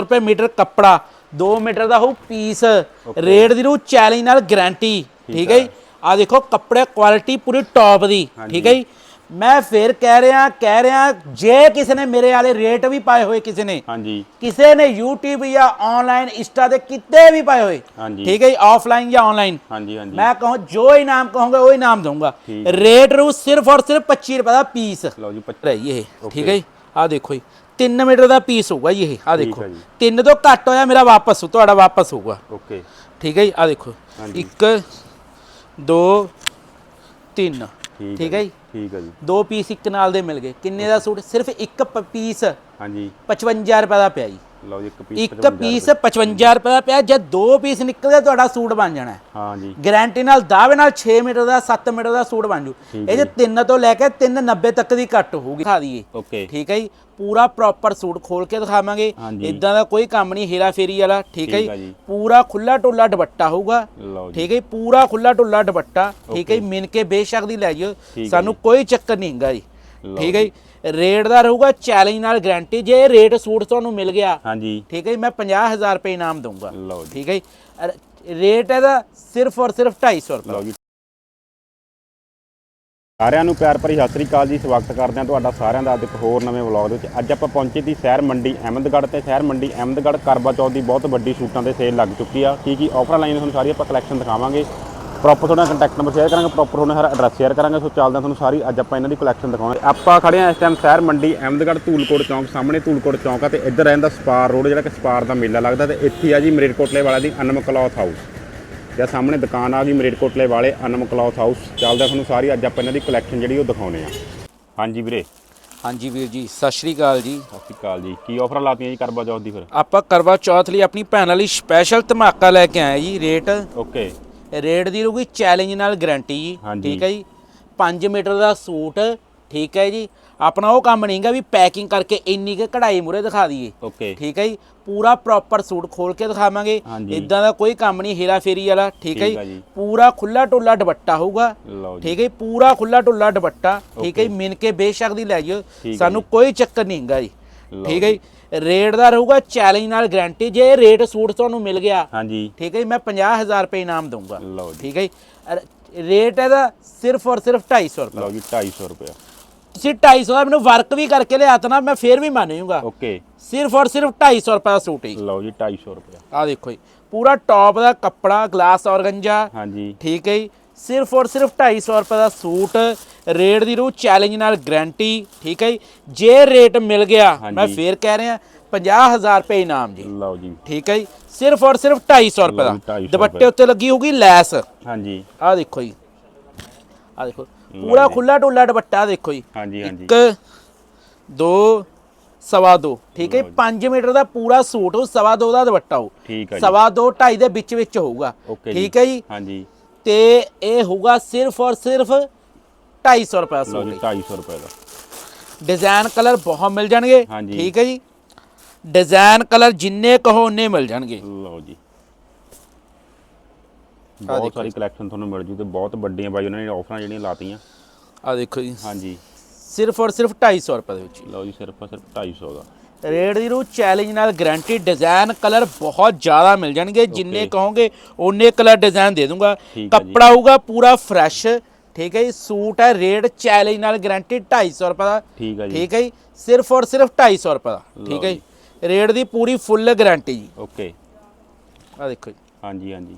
ਰੁਪਏ ਮੀਟਰ ਕੱਪੜਾ 2 ਮੀਟਰ ਦਾ ਹੋਊ ਪੀਸ। ਰੇਟ ਦੀ ਰੂ ਚੈਲੰਜ ਨਾਲ ਗਾਰੰਟੀ ਠੀਕ ਹੈ ਜੀ? ਆ ਦੇਖੋ ਕੱਪੜੇ ਕੁਆਲਿਟੀ ਪੂਰੀ ਟੌਪ ਦੀ ਠੀਕ ਹੈ ਜੀ? ਮੈਂ ਫੇਰ ਕਹਿ ਰਿਹਾ ਕਹਿ ਰਿਹਾ ਜੇ ਕਿਸੇ ਨੇ ਮੇਰੇ ਵਾਲੇ ਰੇਟ ਵੀ ਪਾਏ ਹੋਏ ਕਿਸੇ ਨੇ ਹਾਂਜੀ। ਕਿਸੇ ਨੇ YouTube ਜਾਂ ਆਨਲਾਈਨ ਇੰਸਟਾ ਤੇ ਕਿਤੇ ਵੀ ਪਾਏ ਹੋਏ ਹਾਂਜੀ। ਠੀਕ ਹੈ ਜੀ? ਆਫਲਾਈਨ ਜਾਂ ਆਨਲਾਈਨ ਹਾਂਜੀ ਹਾਂਜੀ। ਮੈਂ ਕਹਾਂ ਜੋ ਇਨਾਮ ਕਹੋਗੇ ਉਹ ਇਨਾਮ ਦਊਂਗਾ। ਰੇਟ ਰੂ ਸਿਰਫ ਔਰ ਸਿਰਫ 25 ਰੁਪਏ ਦਾ ਪੀਸ ਲਓ ਜੀ ਪੱਚੀ। ਰਹੀ ਇਹ ਠੀਕ ਹੈ ਜੀ? ਆ ਦੇਖੋ ਜੀ। 3 ਮੀਟਰ ਦਾ ਪੀਸ ਹੋਊਗਾ ਜੀ ਇਹ ਆ ਦੇਖੋ। ਹੈ ਜੀ। ਤਿੰਨ ਤੋਂ ਘੱਟ ਹੋਇਆ ਮੇਰਾ ਵਾਪਸ ਤੁਹਾਡਾ ਵਾਪਸ ਹੋਊਗਾ। ਓਕੇ। ਠੀਕ ਹੈ ਜੀ ਆ ਦੇਖੋ। ਹਾਂਜੀ। 1 2 3 ਠੀਕ ਠੀਕ ਹੈ ਜੀ ਠੀਕ ਹੈ ਜੀ। ਦੋ ਪੀਸ ਇੱਕ ਨਾਲ ਦੇ ਮਿਲ ਗਏ। ਕਿੰਨੇ ਦਾ ਸੂਟ? ਸਿਰਫ ਇੱਕ ਪੀਸ ਹਾਂਜੀ। 55 ਰੁਪਏ ਦਾ ਪਿਆ ਜੀ। ਲਓ ਜੀ ਇੱਕ ਪੀਸ ਇੱਕ ਪੀਸ 55 ਰੁਪਏ। ਦਾ ਪਿਆ ਜੇ ਦੋ ਪੀਸ ਨਿਕਲ ਗਏ ਤੁਹਾਡਾ ਸੂਟ ਬਣ ਜਾਣਾ। ਹੈ ਹਾਂਜੀ ਗਾਰੰਟੀ ਨਾਲ ਦਾਅਵੇ ਨਾਲ 6 ਮੀਟਰ ਦਾ 7 ਮੀਟਰ ਦਾ ਸੂਟ ਬਣ ਜੂ। ਇਹ ਜੇ 3 ਤੋਂ ਲੈ ਕੇ 390 ਤੱਕ ਦੀ ਕੱਟ ਹੋਊਗੀ। ਦਿਖਾ ਦਈਏ। ਓਕੇ। ਠੀਕ ਹੈ ਜੀ? ਪੂਰਾ ਪ੍ਰੋਪਰ ਸੂਟ ਖੋਲ ਕੇ ਦਿਖਾਵਾਂਗੇ। ਇਦਾਂ ਦਾ ਕੋਈ ਕੰਮ ਨਹੀਂ ਹੇਰਾ ਫੇਰੀ ਵਾਲਾ। ਠੀਕ ਹੈ ਜੀ? ਜੀ। ਪੂਰਾ ਖੁੱਲਾ ਟੁੱਲਾ ਦੁਪੱਟਾ ਹੋਊਗਾ। ਜੀ। ਠੀਕ ਹੈ ਜੀ? ਪੂਰਾ ਖੁੱਲਾ ਟੁੱਲਾ ਦੁਪੱਟਾ। ਠੀਕ ਹੈ ਜੀ? ਮਿਣ ਕੇ ਬੇਸ਼ੱਕ ਦੀ ਲੈ ਜਿਓ। ਸਾਨੂੰ ਕੋਈ ਚੱਕਰ ਨਹੀਂ ਹੈਗਾ ਜੀ। ਠੀਕ ਹੈ ਜੀ। ਰੇਟ ਦਾ ਰਹੂਗਾ ਚੈਲੰਜ ਨਾਲ ਗਾਰੰਟੀ ਜੇ ਰੇਟ ਸੂਟ ਤੁਹਾਨੂੰ ਮਿਲ ਗਿਆ ਹਾਂਜੀ। ਠੀਕ ਹੈ ਜੀ ਮੈਂ 50000 ਰੁਪਏ ਇਨਾਮ ਦਊਂਗਾ ਲਓ ਠੀਕ ਹੈ ਜੀ। ਰੇਟ ਇਹਦਾ ਸਿਰਫ ਔਰ ਸਿਰਫ 250 ਰੁਪਏ। ਲਓ ਜੀ। ਸਾਰਿਆਂ ਨੂੰ ਪਿਆਰ ਭਰੀ ਸਤਿ ਸ੍ਰੀ ਅਕਾਲ ਜੀ ਸਵਾਗਤ ਕਰਦੇ ਹਾਂ ਤੁਹਾਡਾ ਸਾਰਿਆਂ ਦਾ ਅੱਜ ਇੱਕ ਹੋਰ ਨਵੇਂ ਵਲੌਗ ਦੇ ਵਿੱਚ। ਅੱਜ ਆਪਾਂ ਪਹੁੰਚੇ ਦੀ ਸ਼ਹਿਰ ਮੰਡੀ ਅਹਿਮਦਗੜ੍ਹ ਤੇ। ਸ਼ਹਿਰ ਮੰਡੀ ਅਹਿਮਦਗੜ੍ਹ ਕਰਵਾ ਚੌਥ ਦੀ ਬਹੁਤ ਵੱਡੀ ਸੂਟਾਂ ਤੇ ਸੇਲ ਲੱਗ ਚੁੱਕੀ ਆ। ਕੀ ਕੀ ਆਫਰ ਲਾਈਨ ਤੁਹਾਨੂੰ ਸਾਰੀ ਆਪਾਂ ਕਲੈਕਸ਼ਨ ਦਿਖਾਵਾਂਗੇ। ਪ੍ਰੋਪਰ ਤੁਹਾਡਾ ਕੰਟੈਕਟ ਨੰਬਰ ਸ਼ੇਅਰ ਕਰਾਂਗੇ ਪ੍ਰੋਪਰ ਤੁਹਾਨੂੰ ਹਰ ਐਡਰੈਸ ਸ਼ੇਅਰ ਕਰਾਂਗੇ ਸੋ ਚੱਲਦੇ ਹਾਂ ਤੁਹਾਨੂੰ ਸਾਰੀ ਅੱਜ ਆਪਾਂ ਇਹਨਾਂ ਦੀ ਕਲੈਕਸ਼ਨ ਦਿਖਾਵਾਂਗੇ ਆਪਾਂ ਖੜੇ ਹਾਂ ਇਸ ਟਾਈਮ ਸ਼ਹਿਰ ਮੰਡੀ ਅਹਿਮਦਗੜ੍ਹ ਧੂਲਕੋਟ ਚੌਂਕ ਸਾਹਮਣੇ ਧੂਲਕੋਟ ਚੌਂਕ ਆ ਤੇ ਇੱਧਰ ਰਹਿੰਦਾ ਸਪਾਰ ਰੋਡ ਜਿਹੜਾ ਕਿ ਸਪਾਰ ਦਾ ਮੇਲਾ ਲੱਗਦਾ ਤੇ ਇੱਥੇ ਆ ਜੀ ਮਰੇਟਕੋਟਲੇ ਵਾਲਾ ਦੀ ਅਨਮ ਕਲੌਥ ਹਾਊਸ ਆਹ ਸਾਹਮਣੇ ਦੁਕਾਨ ਆ ਗਈ ਮਰੇਟਕੋਟਲੇ ਵਾਲੇ ਅਨਮ ਕਲੌਥ ਹਾਊਸ ਚੱਲਦਾ ਤੁਹਾਨੂੰ ਸਾਰੀ ਅੱਜ ਆਪਾਂ ਇਹਨਾਂ ਦੀ ਕਲੈਕਸ਼ਨ ਜਿਹੜੀ ਉਹ ਦਿਖਾਉਣੇ ਆ। ਹਾਂਜੀ ਵੀਰੇ। ਸਤਿ ਹਾਂਜੀ ਵੀਰ ਜੀ ਸਤਿ ਸ਼੍ਰੀ ਅਕਾਲ ਜੀ। ਸ਼੍ਰੀ ਅਕਾਲ ਜੀ। ਕੀ ਆਫਰ ਲਾਤੀਆਂ ਜੀ ਕਰਵਾ ਚੌਥ ਦੀ ਫਿਰ? ਆਪਾਂ ਕਰਵਾ ਚੌਥ ਲਈ ਆਪਣੀ ਭੈਣ ਲਈ ਸਪੈਸ਼ਲ ਧਮਾਕਾ ਲੈ ਕੇ ਆਏ ਜੀ ਰੇਟ ਓਕੇ ਰੇਟ ਦੀ ਰਹੂਗੀ ਚੈਲੰਜ ਨਾਲ ਗਾਰੰਟੀ ਜੀ। ਠੀਕ ਹੈ ਜੀ। 5 ਮੀਟਰ ਦਾ ਸੂਟ ਠੀਕ ਹੈ ਜੀ। ਆਪਣਾ ਉਹ ਕੰਮ ਨਹੀਂਗਾ ਵੀ ਪੈਕਿੰਗ ਕਰਕੇ ਇੰਨੀ ਕੁ ਕਢਾਈ ਮੂਰੇ ਦਿਖਾ ਦਈਏ। ਓਕੇ। ਠੀਕ ਹੈ ਜੀ। ਪੂਰਾ ਪ੍ਰੋਪਰ ਸੂਟ ਖੋਲ ਕੇ ਦਿਖਾਵਾਂਗੇ। ਇਦਾਂ ਦਾ ਕੋਈ ਕੰਮ ਨਹੀਂ ਹੇਰਾ ਫੇਰੀ ਵਾਲਾ ਠੀਕ ਹੈ ਜੀ। ਪੂਰਾ ਖੁੱਲਾ ਟੁੱਲਾ ਦੁਪੱਟਾ ਹੋਊਗਾ। ਠੀਕ ਹੈ ਜੀ, ਪੂਰਾ ਖੁੱਲਾ ਟੁੱਲਾ ਦੁਪੱਟਾ ਠੀਕ ਹੈ. ਮਿਣ ਕੇ ਬੇਸ਼ੱਕ ਦੀ ਲੈ ਜਿਓ। ਸਾਨੂੰ ਕੋਈ ਚੱਕਰ ਨਹੀਂ ਹੈਗਾ ਜੀ। ਠੀਕ ਹੈ ਜੀ। ਰੇਟ ਦਾ ਰਹੂਗਾ ਚੈਲੰਜ ਨਾਲ ਗਾਰੰਟੀ ਜੇ ਰੇਟ ਸੂਟ ਤੁਹਾਨੂੰ ਮਿਲ ਗਿਆ ਹਾਂਜੀ। ਠੀਕ ਹੈ ਜੀ ਮੈਂ 50000 ਰੁਪਏ ਇਨਾਮ ਦਊਂਗਾ। ਠੀਕ ਹੈ ਜੀ। ਰੇਟ ਇਹਦਾ ਸਿਰਫ ਔਰ ਸਿਰਫ 250 ਰੁਪਏ। ਲਓ ਜੀ 250 ਰੁਪਏ ਤੁਸੀਂ 250 ਦਾ ਮੈਨੂੰ ਵਰਕ ਵੀ ਕਰਕੇ ਲਿਆ ਤਾ ਨਾ ਮੈਂ ਫੇਰ ਵੀ ਮੰਨ ਓਕੇ। ਸਿਰਫ ਔਰ ਸਿਰਫ 250 ਰੁਪਏ ਦਾ ਸੂਟ ਹੈ ਲਓ ਜੀ 250 ਰੁਪਏ ਆ ਦੇਖੋ ਜੀ ਪੂਰਾ ਟੌਪ ਦਾ ਕੱਪੜਾ ਗਲਾਸ ਔਰਗੰਜਾ। ਹਾਂਜੀ। ਠੀਕ ਹੈ ਜੀ। ਸਿਰਫ ਔਰ ਸਿਰਫ 250 ਰੁਪਏ ਦਾ ਸੂਟ ਰੇਟ ਦੀ ਰੂ ਚੈਲੰਜ ਨਾਲ ਗਾਰੰਟੀ ਠੀਕ ਹੈ ਜੀ? ਜੇ ਰੇਟ ਮਿਲ ਗਿਆ ਮੈਂ। ਫੇਰ ਕਹਿ ਰਿਹਾ 50000 ਰੁਪਏ ਇਨਾਮ ਜੀ। ਲਓ ਜੀ। ਠੀਕ ਹੈ ਜੀ? ਸਿਰਫ ਔਰ ਸਿਰਫ 250 ਰੁਪਏ ਦਾ। 250 ਦੁਪੱਟੇ ਉੱਤੇ ਲੱਗੀ ਹੋਊਗੀ ਲੈਸ। ਹਾਂਜੀ। ਆ ਦੇਖੋ ਜੀ। ਆ ਦੇਖੋ। ਪੂਰਾ। ਖੁੱਲਾ ਡੁੱਲਾ ਦੁਪੱਟਾ ਦੇਖੋ ਜੀ। ਹਾਂਜੀ ਹਾਂਜੀ। ਇੱਕ ਦੋ ਸਵਾ ਦੋ। ਠੀਕ ਹੈ 5 ਮੀਟਰ ਦਾ ਪੂਰਾ ਸੂਟ ਹੋ ਸਵਾ ਦੋ ਦਾ ਦੁਪੱਟਾ ਹੋ। ਠੀਕ ਹੈ ਜੀ। ਸਵਾ ਦੋ ਢਾਈ ਦੇ ਵਿੱਚ ਵਿੱਚ ਹੋਊਗਾ। ਠੀਕ ਹੈ ਜੀ? ਹਾਂਜੀ। ਤੇ ਇਹ ਹੋਊਗਾ ਸਿਰਫ ਔਰ ਸਿਰਫ 250 ਰੁਪਏ ਦਾ ਲਓ ਸੂਟ ਜੀ 250 ਰੁਪਏ ਦਾ। ਡਿਜ਼ਾਈਨ ਕਲਰ ਬਹੁਤ ਮਿਲ ਜਾਣਗੇ ਹਾਂਜੀ। ਠੀਕ ਹੈ ਜੀ? ਡਿਜ਼ਾਈਨ ਕਲਰ ਜਿੰਨੇ ਕਹੋ ਉਨੇ ਮਿਲ ਜਾਣਗੇ। ਲਓ ਜੀ। ਬਹੁਤ ਸਾਰੀ ਕਲੈਕਸ਼ਨ ਤੁਹਾਨੂੰ ਮਿਲ ਜੂ ਤੇ ਬਹੁਤ ਵੱਡੀਆਂ ਬਾਈ ਉਹਨਾਂ ਨੇ ਆਫਰਾਂ ਜਿਹੜੀਆਂ ਲਾਤੀਆਂ। ਆ ਦੇਖੋ ਜੀ। ਹਾਂਜੀ। ਸਿਰਫ ਔਰ ਸਿਰਫ 250 ਰੁਪਏ ਦੇ ਵਿੱਚ। ਲਓ ਜੀ ਸਿਰਫ ਸਿਰਫ 250 ਦਾ। ਰੇਟ ਦੀ ਰੂ ਚੈਲੰਜ ਨਾਲ ਗਾਰੰਟੀ ਡਿਜ਼ਾਈਨ ਕਲਰ ਬਹੁਤ ਜ਼ਿਆਦਾ ਮਿਲ ਜਾਣਗੇ। ਜਿੰਨੇ. ਕਹੋਗੇ ਓਨੇ ਕਲਰ ਡਿਜ਼ਾਈਨ ਦੇ ਦੂੰਗਾ। ਕੱਪੜਾ ਹੋਊਗਾ ਪੂਰਾ ਫਰੈਸ਼ ਠੀਕ ਹੈ ਜੀ? ਸੂਟ ਹੈ ਰੇਟ ਚੈਲੰਜ ਨਾਲ ਗਾਰੰਟੀ 250 ਰੁਪਏ ਦਾ। ਠੀਕ ਹੈ ਜੀ। ਠੀਕ ਹੈ ਜੀ? ਸਿਰਫ ਔਰ ਸਿਰਫ 250 ਰੁਪਏ ਦਾ। ਠੀਕ ਹੈ ਜੀ। ਰੇਟ ਦੀ ਪੂਰੀ ਫੁੱਲ ਗਾਰੰਟੀ ਜੀ। ਓਕੇ ਆ ਦੇਖੋ ਜੀ। ਹਾਂਜੀ ਹਾਂਜੀ।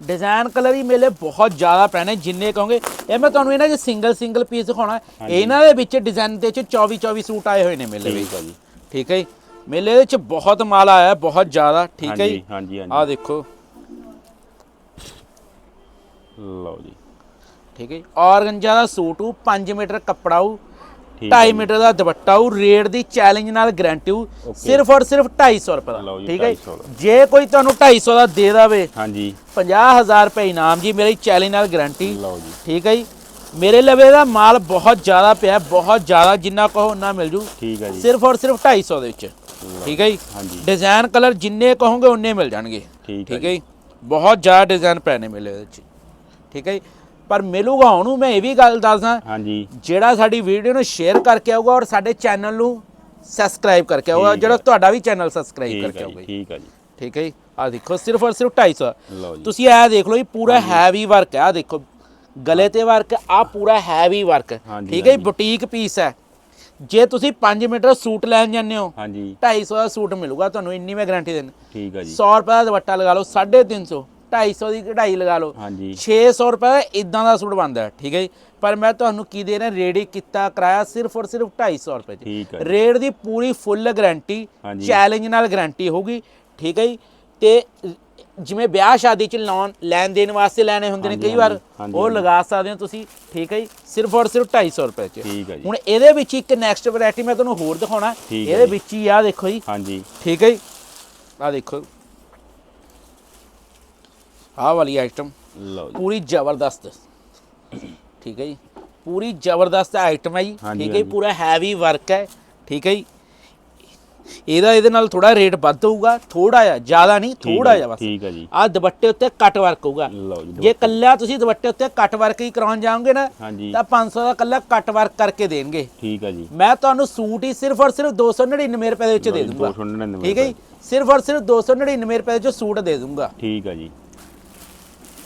ਡਿਜ਼ਾਈਨ ਕਲਰ ਹੀ ਮੇਲੇ ਬਹੁਤ ਜ਼ਿਆਦਾ ਪੈਣੇ ਜਿੰਨੇ ਕਹੋਗੇ। ਇਹ ਮੈਂ ਤੁਹਾਨੂੰ ਇਹਨਾਂ 'ਚ ਸਿੰਗਲ ਸਿੰਗਲ ਪੀਸ ਦਿਖਾਉਣਾ। ਇਹਨਾਂ ਦੇ ਵਿੱਚ ਡਿਜ਼ਾਈਨ ਦੇ ਵਿੱਚ 24 24 ਸੂਟ ਆਏ ਹੋਏ ਨੇ ਮੇਲੇ ਵਿੱਚ। ਜੀ। ਠੀਕ ਹੈ ਜੀ? ਮੇਲੇ ਵਿੱਚ ਬਹੁਤ ਮਾਲ ਆਇਆ ਬਹੁਤ ਜ਼ਿਆਦਾ ਠੀਕ ਹੈ ਹਾਂਜੀ ਜੀ? ਹਾਂਜੀ ਆ ਹਾਂਜੀ। ਦੇਖੋ। ਲਓ ਜੀ। ਠੀਕ ਹੈ ਜੀ? ਔਰਗੰਜਾ ਦਾ ਸੂਟ ਉਹ 5 ਮੀਟਰ ਕੱਪੜਾ ਉਹ ਠੀਕ ਹੈ 2.5 ਮੀਟਰ ਦਾ ਦੁਪੱਟਾ ਉਹ ਰੇਟ ਦੀ ਚੈਲੰਜ ਨਾਲ ਗਾਰੰਟੀ ਉਹ. ਸਿਰਫ ਔਰ ਸਿਰਫ 250 ਰੁਪਏ ਦਾ ਠੀਕ ਹੈ 250 ਦਾ। ਜੀ। ਜੇ ਕੋਈ ਤੁਹਾਨੂੰ 250 ਦਾ ਦੇ ਦੇਵੇ ਹਾਂਜੀ। 50000 ਰੁਪਏ ਇਨਾਮ ਜੀ ਮੇਰੀ ਚੈਲੰਜ ਨਾਲ ਗਾਰੰਟੀ ਲਓ ਜੀ। ਠੀਕ ਹੈ ਜੀ? ਮੇਰੇ ਲਵੇ ਦਾ ਮਾਲ ਬਹੁਤ ਜ਼ਿਆਦਾ ਪਿਆ ਬਹੁਤ ਜ਼ਿਆਦਾ ਜਿੰਨਾ ਕਹੋ ਉਨਾ ਮਿਲ ਜੂ ਠੀਕ ਹੈ ਜੀ। ਸਿਰਫ ਔਰ ਸਿਰਫ 250 ਦੇ ਵਿੱਚ। ਠੀਕ ਹੈ। ਜੀ? ਹਾਂਜੀ। ਡਿਜ਼ਾਈਨ ਕਲਰ ਜਿੰਨੇ ਕਹੋਗੇ ਉਨੇ ਮਿਲ ਜਾਣਗੇ। ਠੀਕ ਹੈ ਜੀ। ਬਹੁਤ ਜ਼ਿਆਦਾ ਡਿਜ਼ਾਈਨ ਪੈਣੇ ਮਿਲੇ ਇਹਦੇ ਵਿੱਚ। ਠੀਕ ਹੈ ਜੀ? ਪਰ ਮਿਲੂਗਾ ਉਹਨੂੰ ਮੈਂ ਇਹ ਵੀ ਗੱਲ ਦੱਸਦਾ। ਹਾਂਜੀ। ਜਿਹੜਾ ਸਾਡੀ ਵੀਡੀਓ ਨੂੰ ਸ਼ੇਅਰ ਕਰਕੇ ਆਊਗਾ ਔਰ ਸਾਡੇ ਚੈਨਲ ਨੂੰ ਸਬਸਕ੍ਰਾਈਬ ਕਰਕੇ ਆਓ ਜਿਹੜਾ ਤੁਹਾਡਾ ਵੀ ਚੈਨਲ ਸਬਸਕ੍ਰਾਈਬ ਕਰਕੇ ਆਊਗਾ ਠੀਕ ਹੈ ਜੀ। ਠੀਕ ਹੈ ਜੀ? ਆ ਦੇਖੋ ਸਿਰਫ ਔਰ ਸਿਰਫ 250 ਲਓ ਜੀ। ਤੁਸੀਂ ਇਹ ਦੇਖ ਲਓ ਜੀ ਪੂਰਾ ਹੈਵੀ ਵਰਕ ਹੈ। ਆ ਦੇਖੋ ਗਲੇ ਤੇ ਵਰਕ ਆ ਪੂਰਾ ਹੈਵੀ ਵਰਕ ਠੀਕ ਹੈ। ਬੁਟੀਕ ਪੀਸ ਹੈ। ਜੇ ਤੁਸੀਂ 5 ਮੀਟਰ ਸੂਟ ਲੈਣ ਜਾਂਦੇ ਹੋ ਹਾਂਜੀ। 250 ਦਾ ਸੂਟ ਮਿਲੂਗਾ ਤੁਹਾਨੂੰ ਇੰਨੀ ਮੈਂ ਗਾਰੰਟੀ ਦਿੰਦਾ। ਠੀਕ ਹੈ ਜੀ। 100 ਰੁਪਏ ਦਾ ਦੁਪੱਟਾ ਲਗਾ ਲਓ 350 250 ਦੀ ਕਢਾਈ ਲਗਾ ਲਓ। ਹਾਂਜੀ। 600 ਰੁਪਏ ਦਾ ਇਦਾਂ ਦਾ ਸੂਟ ਬਣਦਾ ਠੀਕ ਹੈ ਜੀ। ਪਰ ਮੈਂ ਤੁਹਾਨੂੰ ਕੀ ਦੇ ਰਿਹਾ ਰੇਡੀ ਕੀਤਾ ਕਰਾਇਆ ਸਿਰਫ ਔਰ ਸਿਰਫ 250 ਰੁਪਏ ਚ। ਰੇਟ ਦੀ ਪੂਰੀ ਫੁੱਲ ਗਾਰੰਟੀ। ਚੈਲੰਜ ਨਾਲ ਗਾਰੰਟੀ ਹੋਊਗੀ ਠੀਕ ਹੈ ਜੀ। ਤੇ ਜਿਵੇਂ ਵਿਆਹ ਸ਼ਾਦੀ ਚ ਲੋਨ ਲੈਣ ਦੇਣ ਵਾਸਤੇ ਲੈਣੇ ਹੁੰਦੇ ਨੇ ਕਈ ਵਾਰ ਉਹ ਲਗਾ ਸਕਦੇ ਹੋ ਤੁਸੀਂ ਠੀਕ ਹੈ ਜੀ ਸਿਰਫ ਔਰ ਸਿਰਫ 250 ਰੁਪਏ ਚ। ਠੀਕ ਹੈ ਜੀ। ਹੁਣ ਇਹਦੇ ਵਿੱਚ ਇੱਕ ਨੈਕਸਟ ਵੈਰਾਈਟੀ ਮੈਂ ਤੁਹਾਨੂੰ ਹੋਰ ਦਿਖਾਉਣਾ ਇਹਦੇ। ਵਿੱਚ ਹੀ ਆ ਦੇਖੋ ਜੀ। ਹਾਂਜੀ। ਠੀਕ ਹੈ ਜੀ। ਆ ਦੇਖੋ। ਆਹ ਵਾਲੀ ਆਈਟਮ ਲਓ ਜੀ। ਪੂਰੀ ਜ਼ਬਰਦਸਤ। ਠੀਕ ਹੈ ਜੀ। ਪੂਰੀ ਜ਼ਬਰਦਸਤ ਆਈਟਮ ਹੈ ਜੀ। ਠੀਕ ਹੈ। ਪੂਰਾ ਹੈਵੀ ਵਰਕ ਹੈ। ਠੀਕ ਹੈ ਜੀ। ਇਹਦਾ ਇਹਦੇ ਨਾਲ ਥੋੜਾ ਰੇਟ ਵੱਧ ਹੋਊਗਾ ਥੋੜਾ ਜਿਹਾ ਜ਼ਿਆਦਾ ਨਹੀਂ ਥੋੜਾ ਜਿਹਾ ਬਸ। ਠੀਕ ਹੈ ਜੀ। ਆ ਦੁਪੱਟੇ ਉੱਤੇ ਕੱਟ ਵਰਕ ਹੋਊਗਾ। ਜੀ ਕੱਲਾ ਤੁਸੀਂ ਦੁਪੱਟੇ ਉੱਤੇ ਕੱਟ ਵਰਕ ਹੀ ਕਰਾਉਣ ਜਾਓਗੇ ਨਾ ਤਾਂ 500 ਦਾ ਕੱਲਾ ਕੱਟ ਵਰਕ ਕਰਕੇ ਦੇਣਗੇ। ਠੀਕ ਹੈ ਜੀ। ਮੈਂ ਤੁਹਾਨੂੰ ਸੂਟ ਹੀ ਸਿਰਫ ਔਰ ਸਿਰਫ 299 ਰੁਪਏ ਦੇ ਵਿੱਚ ਦੇ ਦੂੰਗਾ। 299 ਠੀਕ ਹੈ ਜੀ? ਸਿਰਫ ਔਰ ਸਿਰਫ 299 ਰੁਪਏ ਦੇ ਵਿੱਚ ਸੂਟ ਦੇ ਦੂੰਗਾ। ਠੀਕ ਹੈ ਜੀ।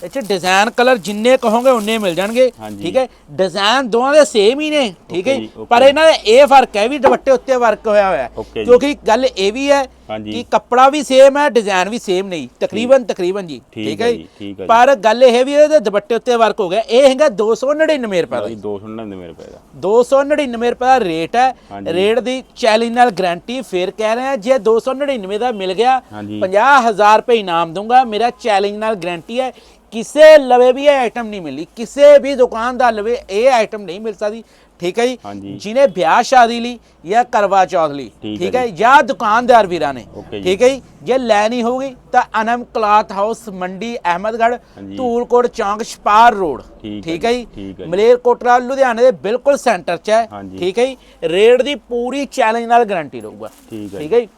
ਚ ਡਿਜ਼ਾਈਨ ਕਲਰ ਜਿੰਨੇ ਕਹੋਗੇ ਉਨੇ ਮਿਲ ਜਾਣਗੇ। ਠੀਕ ਹੈ ਡਿਜ਼ਾਈਨ ਦੋਵਾਂ ਦੇ ਸੇਮ ਹੀ ਨੇ ਠੀਕ ਹੈ ਪਰ ਇਹਨਾਂ ਦਾ ਇਹ ਫ਼ਰਕ ਹੈ ਵੀ ਦੁਪੱਟੇ ਉੱਤੇ ਵਰਕ ਹੋਇਆ ਹੋਇਆ। ਕਿਉਂਕਿ ਗੱਲ ਇਹ ਵੀ ਹੈ। ਕਿ ਕੱਪੜਾ ਵੀ ਸੇਮ ਹੈ ਡਿਜ਼ਾਈਨ ਵੀ ਸੇਮ ਨਹੀਂ ਤਕਰੀਬਨ ਤਕਰੀਬਨ ਜੀ ਠੀਕ ਹੈ। ਪਰ ਗੱਲ ਇਹ ਵੀ ਇਹਦੇ ਦੁਪੱਟੇ ਉੱਤੇ ਵਰਕ ਹੋ ਗਿਆ ਇਹ ਹੈਗਾ 299 ਰੁਪਏ ਦਾ ਜੀ 299 ਰੁਪਏ ਦਾ 299 ਰੁਪਏ ਦਾ ਰੇਟ ਹੈ। ਰੇਟ ਦੀ ਚੈਲੰਜ ਨਾਲ ਗਾਰੰਟੀ ਫੇਰ ਕਹਿ ਰਹੇ ਆ ਜੇ 299 ਦਾ ਮਿਲ ਗਿਆ ਹਾਂਜੀ। 50000 ਰੁਪਏ ਇਨਾਮ ਦੂੰਗਾ ਮੇਰਾ ਚੈਲੰਜ ਨਾਲ ਗਾਰੰਟੀ ਹੈ ਕਿਸੇ ਲਵੇ ਵੀ ਇਹ ਆਈਟਮ ਨਹੀਂ ਮਿਲੀ ਕਿਸੇ ਵੀ ਦੁਕਾਨਦਾਰ ਲਵੇ ਇਹ ਆਈਟਮ ਨਹੀਂ ਮਿਲ ਸਕਦੀ ਠੀਕ ਹੈ ਜੀ। ਜਿਹਨੇ ਵਿਆਹ ਸ਼ਾਦੀ ਲਈ ਜਾਂ ਕਰਵਾ ਚੌਥ ਲਈ ਠੀਕ ਹੈ ਜਾਂ ਦੁਕਾਨਦਾਰ ਵੀਰਾਂ ਨੇ। ਠੀਕ ਹੈ ਜੀ ਜੇ ਲੈਣੀ ਹੋਊਗੀ ਤਾਂ ਅਨਮ ਕਲਾਥ ਹਾਊਸ ਮੰਡੀ ਅਹਿਮਦਗੜ੍ਹ ਹਾਂਜੀ। ਧੂਲਕੋਟ ਚੌਂਕ ਛਪਾਰ ਰੋਡ ਠੀਕ ਹੈ ਜੀ। ਮਲੇਰਕੋਟਲਾ ਲੁਧਿਆਣੇ ਦੇ ਬਿਲਕੁਲ ਸੈਂਟਰ 'ਚ ਹੈ। ਠੀਕ ਹੈ ਜੀ ਰੇਟ ਦੀ ਪੂਰੀ ਚੈਲੰਜ ਨਾਲ ਗਾਰੰਟੀ ਰਹੂਗਾ ਠੀਕ ਹੈ ਜੀ